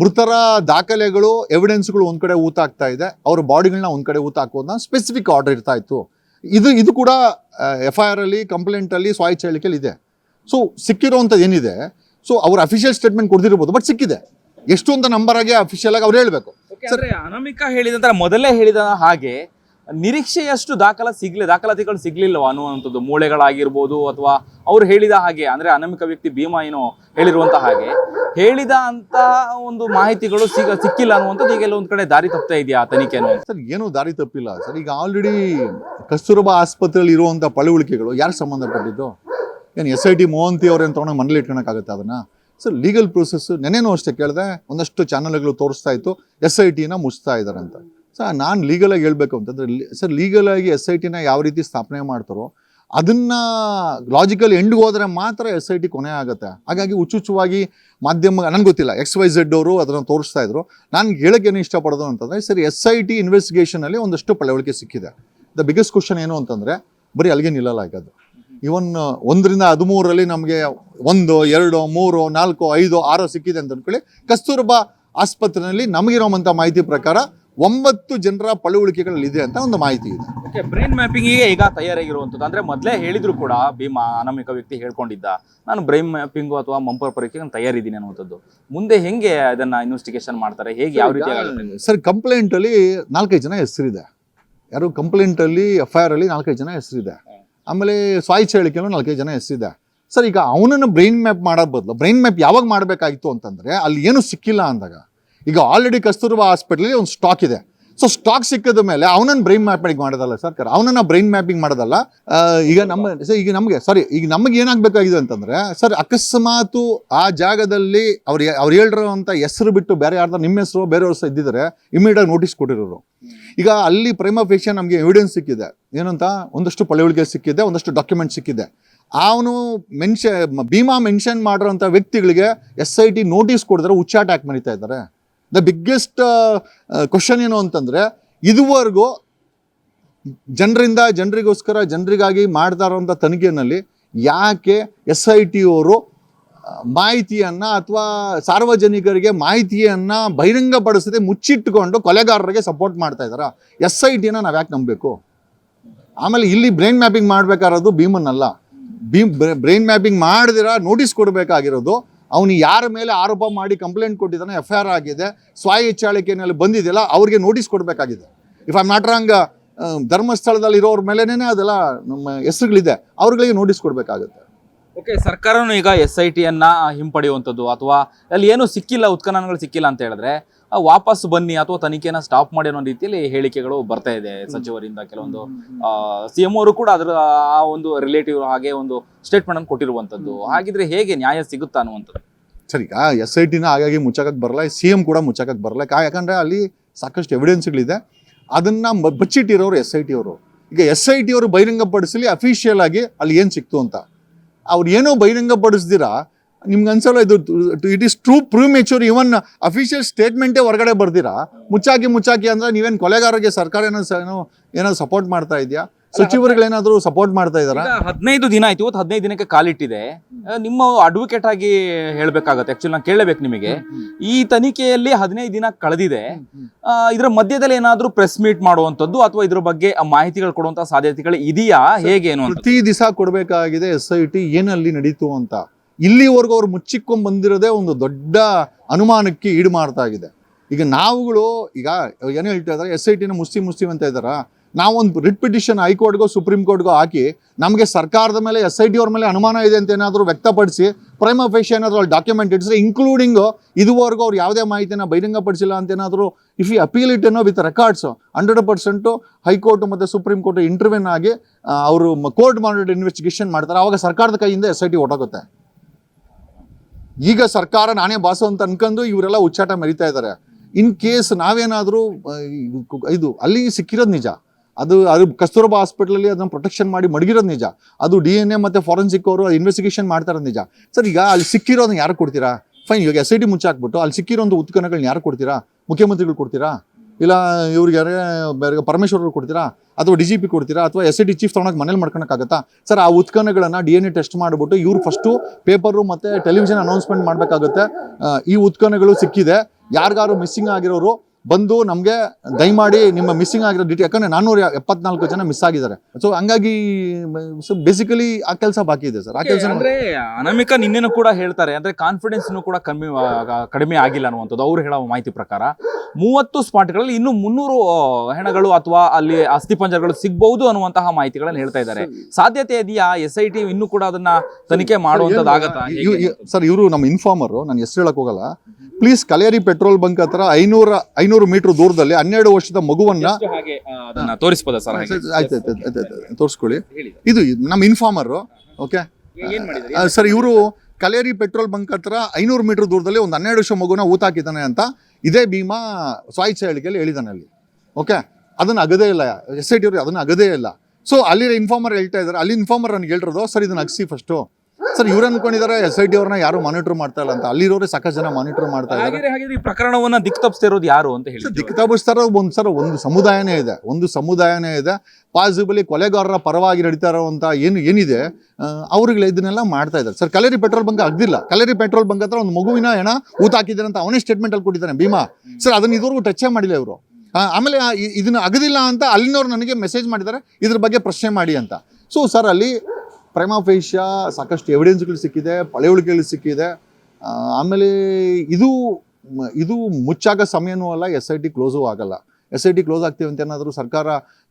Speaker 1: ಮೃತರ ದಾಖಲೆಗಳು ಎವಿಡೆನ್ಸ್ಗಳು ಒಂದು ಕಡೆ ಊತ ಆಗ್ತಾ ಇದೆ. ಅವ್ರ ಬಾಡಿಗಳನ್ನ ಒಂದು ಕಡೆ ಊತ ಹಾಕೋದನ್ನ ಸ್ಪೆಸಿಫಿಕ್ ಆರ್ಡರ್ ಇರ್ತಾ ಇತ್ತು. ಇದು ಇದು ಕೂಡ ಎಫ್ ಐ ಆರ್ ಅಲ್ಲಿ ಕಂಪ್ಲೇಂಟ್ ಅಲ್ಲಿ ಸ್ವಾಯಿಚ್ ಹೇಳಿಕೆಯಲ್ಲಿ ಇದೆ. ಸೊ ಸಿಕ್ಕಿರೋವಂಥದ್ದು ಏನಿದೆ? ಸೊ ಅವ್ರ ಅಫಿಷಿಯಲ್ ಸ್ಟೇಟ್ಮೆಂಟ್ ಕೊಡ್ದಿರ್ಬೋದು ಬಟ್ ಸಿಕ್ಕಿದೆ. ಎಷ್ಟು ಅಂತ ನಂಬರ್ ಆಗಿ ಅಫಿಷಿಯಲ್ ಆಗಿ ಅವ್ರು ಹೇಳಬೇಕು.
Speaker 2: ಅಂದ್ರೆ ಹೇಳಿದ ಹೇಳಿದಂತರ ಮೊದಲೇ ಹೇಳಿದ ಹಾಗೆ ನಿರೀಕ್ಷೆಯಷ್ಟು ದಾಖಲ ಸಿಗ್ಲಿ, ದಾಖಲಾತಿಗಳು ಸಿಗ್ಲಿಲ್ವ ಅನ್ನುವಂಥದ್ದು ಮೂಳೆಗಳಾಗಿರ್ಬೋದು ಅಥವಾ ಅವ್ರು ಹೇಳಿದ ಹಾಗೆ, ಅಂದ್ರೆ ಅನಾಮಿಕ ವ್ಯಕ್ತಿ ಭೀಮಾ ಏನೋ ಹೇಳಿರುವಂತ ಹಾಗೆ, ಹೇಳಿದ ಅಂತ ಒಂದು ಮಾಹಿತಿಗಳು ಸಿಗ, ಸಿಕ್ಕಿಲ್ಲ ಅನ್ನುವಂಥದ್ದು ಈಗ ಒಂದು ಕಡೆ ದಾರಿ ತಪ್ತಾ ಇದೆಯಾ ತನಿಖೆ
Speaker 1: ಸರ್, ಏನೂ ದಾರಿ ತಪ್ಪಿಲ್ಲ. ಸರ್, ಈಗ ಆಲ್ರೆಡಿ ಕಸ್ತೂರಬಾ ಆಸ್ಪತ್ರೆಯಲ್ಲಿ ಇರುವಂಥ ಪಳವಳಿಕೆಗಳು ಯಾರು ಸಂಬಂಧಪಟ್ಟಿದ್ದು? ಏನು ಎಸ್ ಐ ಟಿ ಮೋಹಂತಿ ಅವ್ರೇನು ತೊಗೊಂಡು ಮನೇಲಿ ಇಟ್ಕೊಳಕ್ಕಾಗುತ್ತೆ ಅದನ್ನ? ಸರ್ ಲೀಗಲ್ ಪ್ರೊಸೆಸ್ ನೆನೇನೂ ಅಷ್ಟೇ ಕೇಳಿದೆ, ಒಂದಷ್ಟು ಚಾನಲ್ಗಳು ತೋರಿಸ್ತಾ ಇತ್ತು, ಎಸ್ ಐ ಟಿನ ಮುಚ್ತಾ ಇದ್ದಾರೆ ಅಂತ. ಸರ್, ನಾನು ಲೀಗಲಾಗಿ ಹೇಳ್ಬೇಕು ಅಂತಂದ್ರೆ ಸರ್ ಲೀಗಲಾಗಿ ಎಸ್ ಐ ಟಿನ ಯಾವ ರೀತಿ ಸ್ಥಾಪನೆ ಮಾಡ್ತಾರೋ, ಅದನ್ನ ಲಾಜಿಕಲ್ ಎಂಡ್ಗೆ ಹೋದ್ರೆ ಮಾತ್ರ ಎಸ್ ಐ ಟಿ ಕೊನೆ ಆಗುತ್ತೆ. ಹಾಗಾಗಿ ಹುಚ್ಚುಚ್ಚುವಾಗಿ ಮಾಧ್ಯಮ, ನನಗೆ ಗೊತ್ತಿಲ್ಲ ಎಕ್ಸ್ ವೈ ಝೆಡ್ ಅವರು ಅದನ್ನು ತೋರಿಸ್ತಾ ಇದ್ರು. ನಾನು ಹೇಳಕ್ಕೆ ಏನು ಇಷ್ಟಪಡೋದು ಅಂತಂದ್ರೆ, ಸರ್ ಎಸ್ ಐ ಟಿ ಇನ್ವೆಸ್ಟಿಗೇಷನಲ್ಲಿ ಒಂದಷ್ಟು ಪಳವಳಿಕೆ ಸಿಕ್ಕಿದೆ. ದ ಬಿಗ್ಗೆಸ್ಟ್ ಕ್ವಶನ್ ಏನು ಅಂತಂದ್ರೆ, ಬರೀ ಅಲ್ಲಿಗೆ ನಿಲ್ಲಲ್ಲ ಆಗೋದು ಇವನ್ ಒಂದರಿಂದ ಹದಿಮೂರರಲ್ಲಿ ನಮಗೆ ಒಂದು, ಎರಡು, ಮೂರು, ನಾಲ್ಕು, ಐದು, ಆರು ಸಿಕ್ಕಿದೆ ಅಂತ ಅಂದ್ಕೊಳ್ಳಿ ಕಸ್ತೂರ್ಬಾ ಆಸ್ಪತ್ರೆಯಲ್ಲಿ ನಮಗಿರೋವಂಥ ಮಾಹಿತಿ ಪ್ರಕಾರ ಒಂಬತ್ತು ಜನರ ಪಳುವಳಿಕೆಗಳಲ್ಲಿ ಇದೆ ಅಂತ ಒಂದು ಮಾಹಿತಿ ಇದೆ.
Speaker 2: ಓಕೆ ಬ್ರೈನ್ ಮ್ಯಾಪಿಂಗಿಗೆ ಈಗ ತಯಾರಾಗಿರುವಂಥದ್ದು. ಅಂದ್ರೆ ಮೊದಲೇ ಹೇಳಿದ್ರು ಕೂಡ ಭೀಮಾ ಅನಾಮಿಕ ವ್ಯಕ್ತಿ ಹೇಳ್ಕೊಂಡಿದ್ದ. ನಾನು ಬ್ರೈನ್ ಮ್ಯಾಪಿಂಗು ಅಥವಾ ಮಂಪರ್ ಪರೀಕ್ಷೆಗೆ ನಾನು ತಯಾರಿದ್ದೀನಿ ಅನ್ನುವಂಥದ್ದು. ಮುಂದೆ ಹೆಂಗೆ ಅದನ್ನ ಇನ್ವೆಸ್ಟಿಗೇಷನ್ ಮಾಡ್ತಾರೆ? ಹೇಗೆ ಯಾವ ರೀತಿ
Speaker 1: ಸರ್ ಕಂಪ್ಲೇಂಟ್ ಅಲ್ಲಿ ನಾಲ್ಕೈದು ಜನ ಹೆಸರಿದೆ. ಯಾರು ಕಂಪ್ಲೇಂಟ್ ಅಲ್ಲಿ ಎಫ್ ಐ ಆರ್ ಅಲ್ಲಿ ನಾಲ್ಕೈದು ಜನ ಹೆಸರಿದೆ. ಆಮೇಲೆ ಸ್ವಾಯಿಚ್ ಹೇಳಿಕೆಯಲ್ಲೂ ನಾಲ್ಕೈದು ಜನ ಹೆಸರಿದೆ. ಸರ್ ಈಗ ಅವನನ್ನು ಬ್ರೈನ್ ಮ್ಯಾಪ್ ಮಾಡೋ ಬದಲು ಬ್ರೈನ್ ಮ್ಯಾಪ್ ಯಾವಾಗ ಮಾಡಬೇಕಾಗಿತ್ತು ಅಂತಂದ್ರೆ ಅಲ್ಲಿ ಏನು ಸಿಕ್ಕಿಲ್ಲ ಅಂದಾಗ ಈಗ ಆಲ್ರೆಡಿ ಕಸ್ತೂರ್ಬಾ ಹಾಸ್ಪಿಟ್ಲಲ್ಲಿ ಒಂದು ಸ್ಟಾಕ್ ಇದೆ. ಸೊ ಸ್ಟಾಕ್ ಸಿಕ್ಕಿದ ಮೇಲೆ ಅವನನ್ನು ಬ್ರೈನ್ ಮ್ಯಾಪಿಂಗ್ ಮಾಡೋದಲ್ಲ ಸರ್ಕಾರ ಅವನನ್ನು ಬ್ರೈನ್ ಮ್ಯಾಪಿಂಗ್ ಮಾಡೋದಲ್ಲ ಈಗ ನಮ್ಮ ಈಗ ನಮಗೆ ಸಾರಿ ಈಗ ನಮಗೆ ಏನಾಗಬೇಕಾಗಿದೆ ಅಂತಂದರೆ, ಸರ್, ಅಕಸ್ಮಾತು ಆ ಜಾಗದಲ್ಲಿ ಅವ್ರು ಅವ್ರು ಹೇಳಿರೋಂಥ ಹೆಸರು ಬಿಟ್ಟು ಬೇರೆ ಯಾರ್ದಾರು ನಿಮ್ಮ ಹೆಸರು ಬೇರೆ ಹೆಸರು ಇದ್ದಿದ್ರೆ ಇಮಿಡಿಯೇಟಾಗಿ ನೋಟಿಸ್ ಕೊಟ್ಟಿರೋರು. ಈಗ ಅಲ್ಲಿ ಪ್ರೇಮ ಫೇಷನ್ ನಮಗೆ ಎವಿಡೆನ್ಸ್ ಸಿಕ್ಕಿದೆ. ಏನಂತ? ಒಂದಷ್ಟು ಪಳೆಯುಳಿಗೆ ಸಿಕ್ಕಿದೆ, ಒಂದಷ್ಟು ಡಾಕ್ಯುಮೆಂಟ್ ಸಿಕ್ಕಿದೆ. ಅವನು ಮೆನ್ಷ ಭೀಮಾ ಮೆನ್ಷನ್ ಮಾಡಿರೋಂಥ ವ್ಯಕ್ತಿಗಳಿಗೆ ಎಸ್ ಐ ಟಿ ನೋಟಿಸ್ ಕೊಡಿದ್ರೆ ಹುಚ್ಚಾಟ ಯಾಕೆ ಮರಿತಾ ಇದ್ದಾರೆ. ದ ಬಿಗ್ಗೆಸ್ಟ್ ಕ್ವಶನ್ ಏನು ಅಂತಂದರೆ, ಇದುವರೆಗೂ ಜನರಿಂದ, ಜನರಿಗೋಸ್ಕರ, ಜನರಿಗಾಗಿ ಮಾಡ್ತಾ ಇರೋಂಥ ತನಿಖೆಯಲ್ಲಿ ಯಾಕೆ ಎಸ್ ಐ ಟಿ ಅವರು ಮಾಹಿತಿಯನ್ನು ಅಥವಾ ಸಾರ್ವಜನಿಕರಿಗೆ ಮಾಹಿತಿಯನ್ನು ಬಹಿರಂಗಪಡಿಸದೆ ಮುಚ್ಚಿಟ್ಟುಕೊಂಡು ಕೊಲೆಗಾರರಿಗೆ ಸಪೋರ್ಟ್ ಮಾಡ್ತಾ ಇದ್ದಾರೆ? ಎಸ್ ಐ ಟಿನ ನಾವು ಯಾಕೆ ನಂಬಬೇಕು? ಆಮೇಲೆ ಇಲ್ಲಿ ಬ್ರೈನ್ ಮ್ಯಾಪಿಂಗ್ ಮಾಡಬೇಕಾಗಿರೋದು ಭೀಮನ್ನಲ್ಲ ಭೀಮ್ ಬ್ರೈನ್ ಮ್ಯಾಪಿಂಗ್ ಮಾಡಿದಿರ ನೋಟಿಸ್ ಕೊಡಬೇಕಾಗಿರೋದು ಅವನು ಯಾರ ಮೇಲೆ ಆರೋಪ ಮಾಡಿ ಕಂಪ್ಲೇಂಟ್ ಕೊಟ್ಟಿದ್ದಾನೆ ಎಫ್ ಐ ಆರ್ ಆಗಿದೆ, ಸ್ವಾಯ ಬಂದಿದೆಯಲ್ಲ, ಅವ್ರಿಗೆ ನೋಟಿಸ್ ಕೊಡಬೇಕಾಗಿದೆ. ಇಫ್ ಐ ನಾಟ್ ರಾಂಗ್ ಧರ್ಮಸ್ಥಳದಲ್ಲಿ ಇರೋರ ಮೇಲೇನೆ ಅದೆಲ್ಲ ನಮ್ಮ ಹೆಸರುಗಳಿದೆ, ಅವ್ರಗಳಿಗೆ ನೋಟಿಸ್ ಕೊಡಬೇಕಾಗುತ್ತೆ.
Speaker 2: ಓಕೆ ಸರ್ಕಾರನೂ ಈಗ ಎಸ್ ಐ ಟಿಯನ್ನು ಹಿಂಪಡೆಯುವಂಥದ್ದು, ಅಥವಾ ಅಲ್ಲಿ ಏನೂ ಸಿಕ್ಕಿಲ್ಲ, ಉತ್ಖನನಗಳು ಸಿಕ್ಕಿಲ್ಲ ಅಂತ ಹೇಳಿದ್ರೆ ವಾಪಸ್ ಬನ್ನಿ ಅಥವಾ ತನಿಖೆನ ಸ್ಟಾಪ್ ಮಾಡಿ ಅನ್ನೋ ರೀತಿಯಲ್ಲಿ ಹೇಳಿಕೆಗಳು ಬರ್ತಾ ಇದೆ ಸಚಿವರಿಂದ ಕೆಲವೊಂದು ಸಿ ಎಂ ಅವರು ಕೂಡ ಅದರ ಆ ಒಂದು ರಿಲೇಟಿವ್ ಹಾಗೆ ಒಂದು ಸ್ಟೇಟ್ಮೆಂಟ್ ಅನ್ನು ಕೊಟ್ಟಿರುವಂತದ್ದು. ಹಾಗಿದ್ರೆ ಹೇಗೆ ನ್ಯಾಯ ಸಿಗುತ್ತಾ ಅನ್ನುವಂಥದ್ದು?
Speaker 1: ಸರಿ ಈಗ ಎಸ್ ಐ ಟಿನ ಹಾಗಾಗಿ ಮುಚ್ಚಕಕ್ಕೆ ಬರಲ್ಲ ಸಿ ಎಂ ಕೂಡ ಮುಚ್ಚಕಕ್ಕೆ ಬರಲ್ಲ. ಕಾ- ಯಾಕಂದ್ರೆ ಅಲ್ಲಿ ಸಾಕಷ್ಟು ಎವಿಡೆನ್ಸ್ಗಳಿದೆ ಅದನ್ನ ಬಚ್ಚಿಟ್ಟಿರೋರು ಎಸ್ ಐ ಟಿ ಅವರು. ಈಗ ಎಸ್ ಐ ಟಿ ಅವರು ಬಹಿರಂಗಪಡಿಸಲಿ ಅಫಿಷಿಯಲ್ ಆಗಿ ಅಲ್ಲಿ ಏನು ಸಿಕ್ತು ಅಂತ. ಅವ್ರು ಏನೋ ಬಹಿರಂಗಪಡಿಸ್ದಿರಾ ನಿಮ್ಗೆ ಅನ್ಸಲ್ಲ ಇದು it is true premature even official ಸ್ಟೇಟ್ಮೆಂಟೇ ಹೊರಗಡೆ ಬರ್ದಿರಾ? ಮುಚ್ಚಾಕಿ ಮುಚ್ಚಾಕಿ ಅಂದ್ರೆ ನೀವೇನು ಕೊಲೆಗಾರರಿಗೆ ಸರ್ಕಾರ ಏನೋ ಏನೋ ಏನಾದ್ರು ಸಪೋರ್ಟ್ ಮಾಡ್ತಾ ಇದೆಯಾ? ಸಚಿವರುಗಳೇನಾದರೂ ಸಪೋರ್ಟ್ ಮಾಡ್ತಾ ಇದಾರೆ?
Speaker 2: ಹದಿನೈದು ದಿನ ಆಯ್ತು. ಇವತ್ತು ಹದಿನೈದು ದಿನಕ್ಕೆ ಕಾಲಿಟ್ಟಿದೆ. ನಿಮ್ಮ ಅಡ್ವೊಕೇಟ್ ಆಗಿ ಹೇಳ್ಬೇಕಾಗತ್ತೆ. ಆಕ್ಚುಲಿ ನಾನು ಕೇಳಬೇಕು ನಿಮಗೆ. ಈ ತನಿಖೆಯಲ್ಲಿ ಹದಿನೈದು ದಿನ ಕಳೆದಿದೆ. ಇದರ ಮಧ್ಯದಲ್ಲಿ ಏನಾದ್ರೂ ಪ್ರೆಸ್ ಮೀಟ್ ಮಾಡುವಂತದ್ದು ಅಥವಾ ಇದ್ರ ಬಗ್ಗೆ ಮಾಹಿತಿಗಳು ಕೊಡುವಂತ ಸಾಧ್ಯತೆಗಳು ಇದೆಯಾ? ಹೇಗೆ ಏನು
Speaker 1: ಪ್ರತಿ ದಿವಸ ಕೊಡಬೇಕಾಗಿದೆ ಎಸ್ ಐ ಟಿ ಏನಲ್ಲಿ ನಡೀತು ಅಂತ. ಇಲ್ಲಿವರೆಗೂ ಅವ್ರು ಮುಚ್ಚಿಕೊಂಡು ಬಂದಿರೋದೇ ಒಂದು ದೊಡ್ಡ ಅನುಮಾನಕ್ಕೆ ಈಡು ಮಾಡ್ತಾ ಈಗ ನಾವುಗಳು, ಈಗ ಏನು ಹೇಳ್ತಾ ಇದ್ದಾರೆ, ಎಸ್ ಐ ಟಿನ ಮುಸ್ತಿ ಮುಸ್ತಿ ಅಂತ ಇದ್ದಾರೆ? ನಾವೊಂದು ರಿಟ್ ಪಿಟಿಷನ್ ಹೈಕೋರ್ಟ್ಗೋ ಸುಪ್ರೀಂ ಕೋರ್ಟ್ಗೋ ಹಾಕಿ ನಮಗೆ ಸರ್ಕಾರದ ಮೇಲೆ, ಎಸ್ ಐ ಟಿ ಅವ್ರ ಮೇಲೆ ಅನುಮಾನ ಇದೆ ಅಂತ ಏನಾದರೂ ವ್ಯಕ್ತಪಡಿಸಿ ಪ್ರೈಮ್ ಅಫೇಷ್ ಏನಾದರೂ ಅಲ್ಲಿ ಡಾಕ್ಯುಮೆಂಟ್ ಇಡಿಸಿದ್ರೆ ಇನ್ಕ್ಲೂಡಿಂಗು ಇದುವರೆಗೂ ಅವ್ರು ಯಾವುದೇ ಮಾಹಿತಿನ ಬಹಿರಂಗಪಡಿಸಿಲ್ಲ ಅಂತ ಏನಾದರೂ ಇಫ್ ಯು ಅಪೀಲ್ ಇಟ್ ಅನ್ನೋ with records hundred percent high court ಮತ್ತು ಸುಪ್ರೀಂ ಕೋರ್ಟ್ ಇಂಟರ್ವ್ಯೂನ್ ಆಗಿ ಅವರು ಕೋರ್ಟ್ ಮಾಡಿಡ್ ಇನ್ವೆಸ್ಟಿಗೇಷನ್ ಮಾಡ್ತಾರೆ. ಆವಾಗ ಸರ್ಕಾರದ ಕೈಯಿಂದ ಎಸ್ ಐ ಟಿ ಹೊಟ್ಟೋಗುತ್ತೆ ಈಗ ಸರ್ಕಾರ ನಾನೇ ಬಾಸು ಅಂತ ಅನ್ಕೊಂಡು ಇವರೆಲ್ಲ ಉಚ್ಚಾಟ ಮೆರಿತಾ ಇದ್ದಾರೆ. ಇನ್ ಕೇಸ್ ನಾವೇನಾದರೂ ಇದು, ಅಲ್ಲಿ ಸಿಕ್ಕಿರೋದು ನಿಜ. ಅದು ಅದು ಕಸ್ತೂರಬಾ ಹಾಸ್ಪಿಟ್ಲಲ್ಲಿ ಅದನ್ನ ಪ್ರೊಟೆಕ್ಷನ್ ಮಾಡಿ ಮಡಗಿರೋದು ನಿಜ. ಅದು ಡಿ ಎನ್ ಎ ಮತ್ತು ಫಾರೆನ್ಸಿಕ್ ಅವರು ಇನ್ವೆಸ್ಟಿಗೇಷನ್ ಮಾಡ್ತಾರ ನಿಜ. ಸರ್, ಈಗ ಅಲ್ಲಿ ಸಿಕ್ಕಿರೋದನ್ನ ಯಾರು ಕೊಡ್ತೀರಾ? ಫೈನ್ ಇವಾಗ ಎಸ್ ಐ ಟಿ ಮುಚ್ಚಾಕ್ಬಿಟ್ಟು ಅಲ್ಲಿ ಸಿಕ್ಕಿರೋ ಒಂದು ಉತ್ಖನಗಳನ್ನ ಯಾರು ಕೊಡ್ತೀರಾ? ಮುಖ್ಯಮಂತ್ರಿಗಳು ಕೊಡ್ತೀರಾ? ಇಲ್ಲ, ಇವ್ರಿಗೆ ಯಾರಿಗೆ ಬೇರೆ ಪರಮೇಶ್ವರ್ ಕೊಡ್ತೀರಾ? ಅಥವಾ ಡಿ ಜಿ ಪಿ ಕೊಡ್ತೀರಾ? ಅಥವಾ ಎಸ್ ಐ ಟಿ ಚೀಫ್ ತೊಗೊಂಡೋಗಿ ಮನೇಲಿ ಮಾಡ್ಕೊಳಕ್ಕಾಗತ್ತಾ? ಸರ್, ಆ ಉತ್ಕನ್ನಗಳನ್ನು ಡಿ ಎನ್ ಎ ಟೆಸ್ಟ್ ಮಾಡಿಬಿಟ್ಟು ಇವ್ರು ಫಸ್ಟು ಪೇಪರು ಮತ್ತು ಟೆಲಿವಿಷನ್ ಅನೌನ್ಸ್ಮೆಂಟ್ ಮಾಡಬೇಕಾಗುತ್ತೆ. ಈ ಉತ್ಖನಗಳು ಸಿಕ್ಕಿದೆ. ಯಾರಿಗಾರು ಮಿಸ್ಸಿಂಗ್ ಆಗಿರೋರು ಬಂದು ನಮಗೆ ದಯಮಾಡಿ ನಿಮ್ಮ ಮಿಸ್ಸಿಂಗ್ ಆಗಿರೋ ಡಿಟಿ ಯಾಕಂದರೆ ನಾನ್ನೂರ ಎಪ್ಪತ್ನಾಲ್ಕು ಜನ ಮಿಸ್ ಆಗಿದ್ದಾರೆ. ಸೊ ಹಂಗಾಗಿ ಸೊ ಬೇಸಿಕಲಿ ಆ ಕೆಲಸ ಬಾಕಿ ಇದೆ ಸರ್. ಆ ಕೆಲಸ
Speaker 2: ಅಂದ್ರೆ ಅನಾಮಿಕ ನಿನ್ನೆನೂ ಕೂಡ ಹೇಳ್ತಾರೆ ಅಂದ್ರೆ ಕಾನ್ಫಿಡೆನ್ಸ್ ಕೂಡ ಕಮ್ಮಿ ಕಡಿಮೆ ಆಗಿಲ್ಲ ಅನ್ನುವಂಥದ್ದು ಅವ್ರು ಹೇಳೋ ಮಾಹಿತಿ ಪ್ರಕಾರ. ಮೂವತ್ತು ಸ್ಪಾಟ್ಗಳಲ್ಲಿ ಇನ್ನು ಮುನ್ನೂರು ಹೆಣಗಳು ಅಥವಾ ಅಲ್ಲಿ ಅಸ್ಥಿಪಂಜರಗಳು ಸಿಗ್ಬಹುದು ಅನ್ನುವಂತಹ ಮಾಹಿತಿಗಳನ್ನು ಹೇಳ್ತಾ ಇದ್ದಾರೆ. ಸಾಧ್ಯತೆ ಇದೆಯಾ? ಎಸ್ ಐ ಟಿ ಇನ್ನೂ ಕೂಡ ಅದನ್ನ ತನಿಖೆ ಮಾಡುವಂತದ್ದು ಆಗತ್ತಾ
Speaker 1: ಸರ್ ಇವರು ನಮ್ಮ ಇನ್ಫಾರ್ಮರು ನಾನು ಹೆಸರು ಹೇಳಕ್ ಹೋಗಲ್ಲ. ಪ್ಲೀಸ್ ಕಲಿಯರಿ ಪೆಟ್ರೋಲ್ ಬಂಕ್ ಹತ್ರ ಐನೂರ ಐನೂರು ಮೀಟರ್ ದೂರದಲ್ಲಿ ಹನ್ನೆರಡು ವರ್ಷದ ಮಗುವನ್ನ
Speaker 2: ತೋರಿಸ್ಬೋದಾ ಸರ್
Speaker 1: ತೋರಿಸ್ಕೊಳ್ಳಿ. ಇದು ನಮ್ಮ ಇನ್ಫಾರ್ಮರ್ ಓಕೆ ಸರ್ ಇವರು ಕಲೇರಿ ಪೆಟ್ರೋಲ್ ಬಂಕ್ ಹತ್ರ ಐನೂರು ಮೀಟರ್ ದೂರದಲ್ಲಿ ಒಂದು ಹನ್ನೆರಡು ವರ್ಷ ಮಗುನ ಊತಾಕಿದ್ದಾನೆ ಅಂತ ಇದೇ ಭೀಮಾ ಸ್ವಾಯಿಚ್ಛ ಹೇಳಿಕೆಯಲ್ಲಿ ಹೇಳಿದಾನೆ ಅಲ್ಲಿ. ಓಕೆ ಅದನ್ನ ಅಗದೇ ಇಲ್ಲ ಎಸ್ ಐ ಟಿ ಅವ್ರಿಗೆ ಅದನ್ನ ಅಗದೇ ಇಲ್ಲ. ಸೊ ಅಲ್ಲಿ ಇನ್ಫಾರ್ಮರ್ ಹೇಳ್ತಾ ಇದ್ದಾರೆ. ಅಲ್ಲಿ ಇನ್ಫಾರ್ಮರ್ ನನಗೆ ಹೇಳಿರೋದು ಸರ್ ಇದನ್ನ ಅಗಸಿ ಫಸ್ಟು ಸರ್ ಇವ್ರು ಅನ್ಕೊಂಡಿದ್ದಾರೆ ಎಸ್ ಐ ಟಿ ಅವ್ರನ್ನ ಯಾರು ಮಾನಿಟರ್ ಮಾಡ್ತಾ ಇಲ್ಲ ಅಂತ. ಅಲ್ಲಿರೋರೇ ಸಾಕಷ್ಟು ಜನ ಮಾನಿಟರ್ ಮಾಡ್ತಾ ಇದ್ದಾರೆ.
Speaker 2: ಹಾಗಿದ್ರೆ ಹಾಗಿದ್ರೆ ಈ ಪ್ರಕರಣವನ್ನ ದಿಕ್ ತಪ್ಪಿಸ್ತಿರೋದು ಯಾರು ಅಂತ ಹೇಳಿ
Speaker 1: ದಿಕ್ ತಪ್ಪಿಸ್ತಾರ ಒಂದು ಸರ್ ಒಂದು ಸಮುದಾಯನೇ ಇದೆ. ಒಂದು ಸಮುದಾಯನೇ ಇದೆ. ಪಾಸಿಬಲಿ ಕೊಲೆಗಾರರ ಪರವಾಗಿ ನಡೀತಾ ಇರೋವಂಥ ಏನು ಏನಿದೆ ಅವ್ರಿಗೆ ಇದನ್ನೆಲ್ಲ ಮಾಡ್ತಾ ಇದ್ದಾರೆ. ಸರ್ ಕಲೇರಿ ಪೆಟ್ರೋಲ್ ಬಂಕ್ ಆಗ್ದಿಲ್ಲ. ಕಲೇರಿ ಪೆಟ್ರೋಲ್ ಬಂಕ್ ಹತ್ರ ಒಂದು ಮಗುವಿನ ಹೆಣ ಊತ ಹಾಕಿದ್ದಾರೆ ಅಂತ ಅವನೇ ಸ್ಟೇಟ್ಮೆಂಟ್ ಅಲ್ಲಿ ಕೊಟ್ಟಿದ್ದಾನೆ ಭೀಮಾ. ಸರ್ ಅದನ್ನ ಇದುವರೆಗೂ ಟಚ್ಚೇ ಮಾಡಿಲ್ಲ ಇವರು. ಆಮೇಲೆ ಇದನ್ನ ಅಗದಿಲ್ಲ ಅಂತ ಅಲ್ಲಿನವ್ರು ನನಗೆ ಮೆಸೇಜ್ ಮಾಡಿದ್ದಾರೆ. ಇದ್ರ ಬಗ್ಗೆ ಪ್ರಶ್ನೆ ಮಾಡಿ ಅಂತ. ಸೊ ಸರ್ ಅಲ್ಲಿ ಪ್ರೇಮಾಫೇಶ ಸಾಕಷ್ಟು ಎವಿಡೆನ್ಸ್ಗಳು ಸಿಕ್ಕಿದೆ ಪಳೆಯುಳಿಕೆಗಳು ಸಿಕ್ಕಿದೆ. ಆಮೇಲೆ ಇದು ಇದು ಮುಚ್ಚಾಗ ಸಮಯನೂ ಅಲ್ಲ ಎಸ್ ಐ ಟಿ ಕ್ಲೋಸು ಆಗಲ್ಲ. ಎಸ್ ಐ ಟಿ ಕ್ಲೋಸ್ ಆಗ್ತೀವಿ ಅಂತ ಏನಾದರೂ ಸರ್ಕಾರ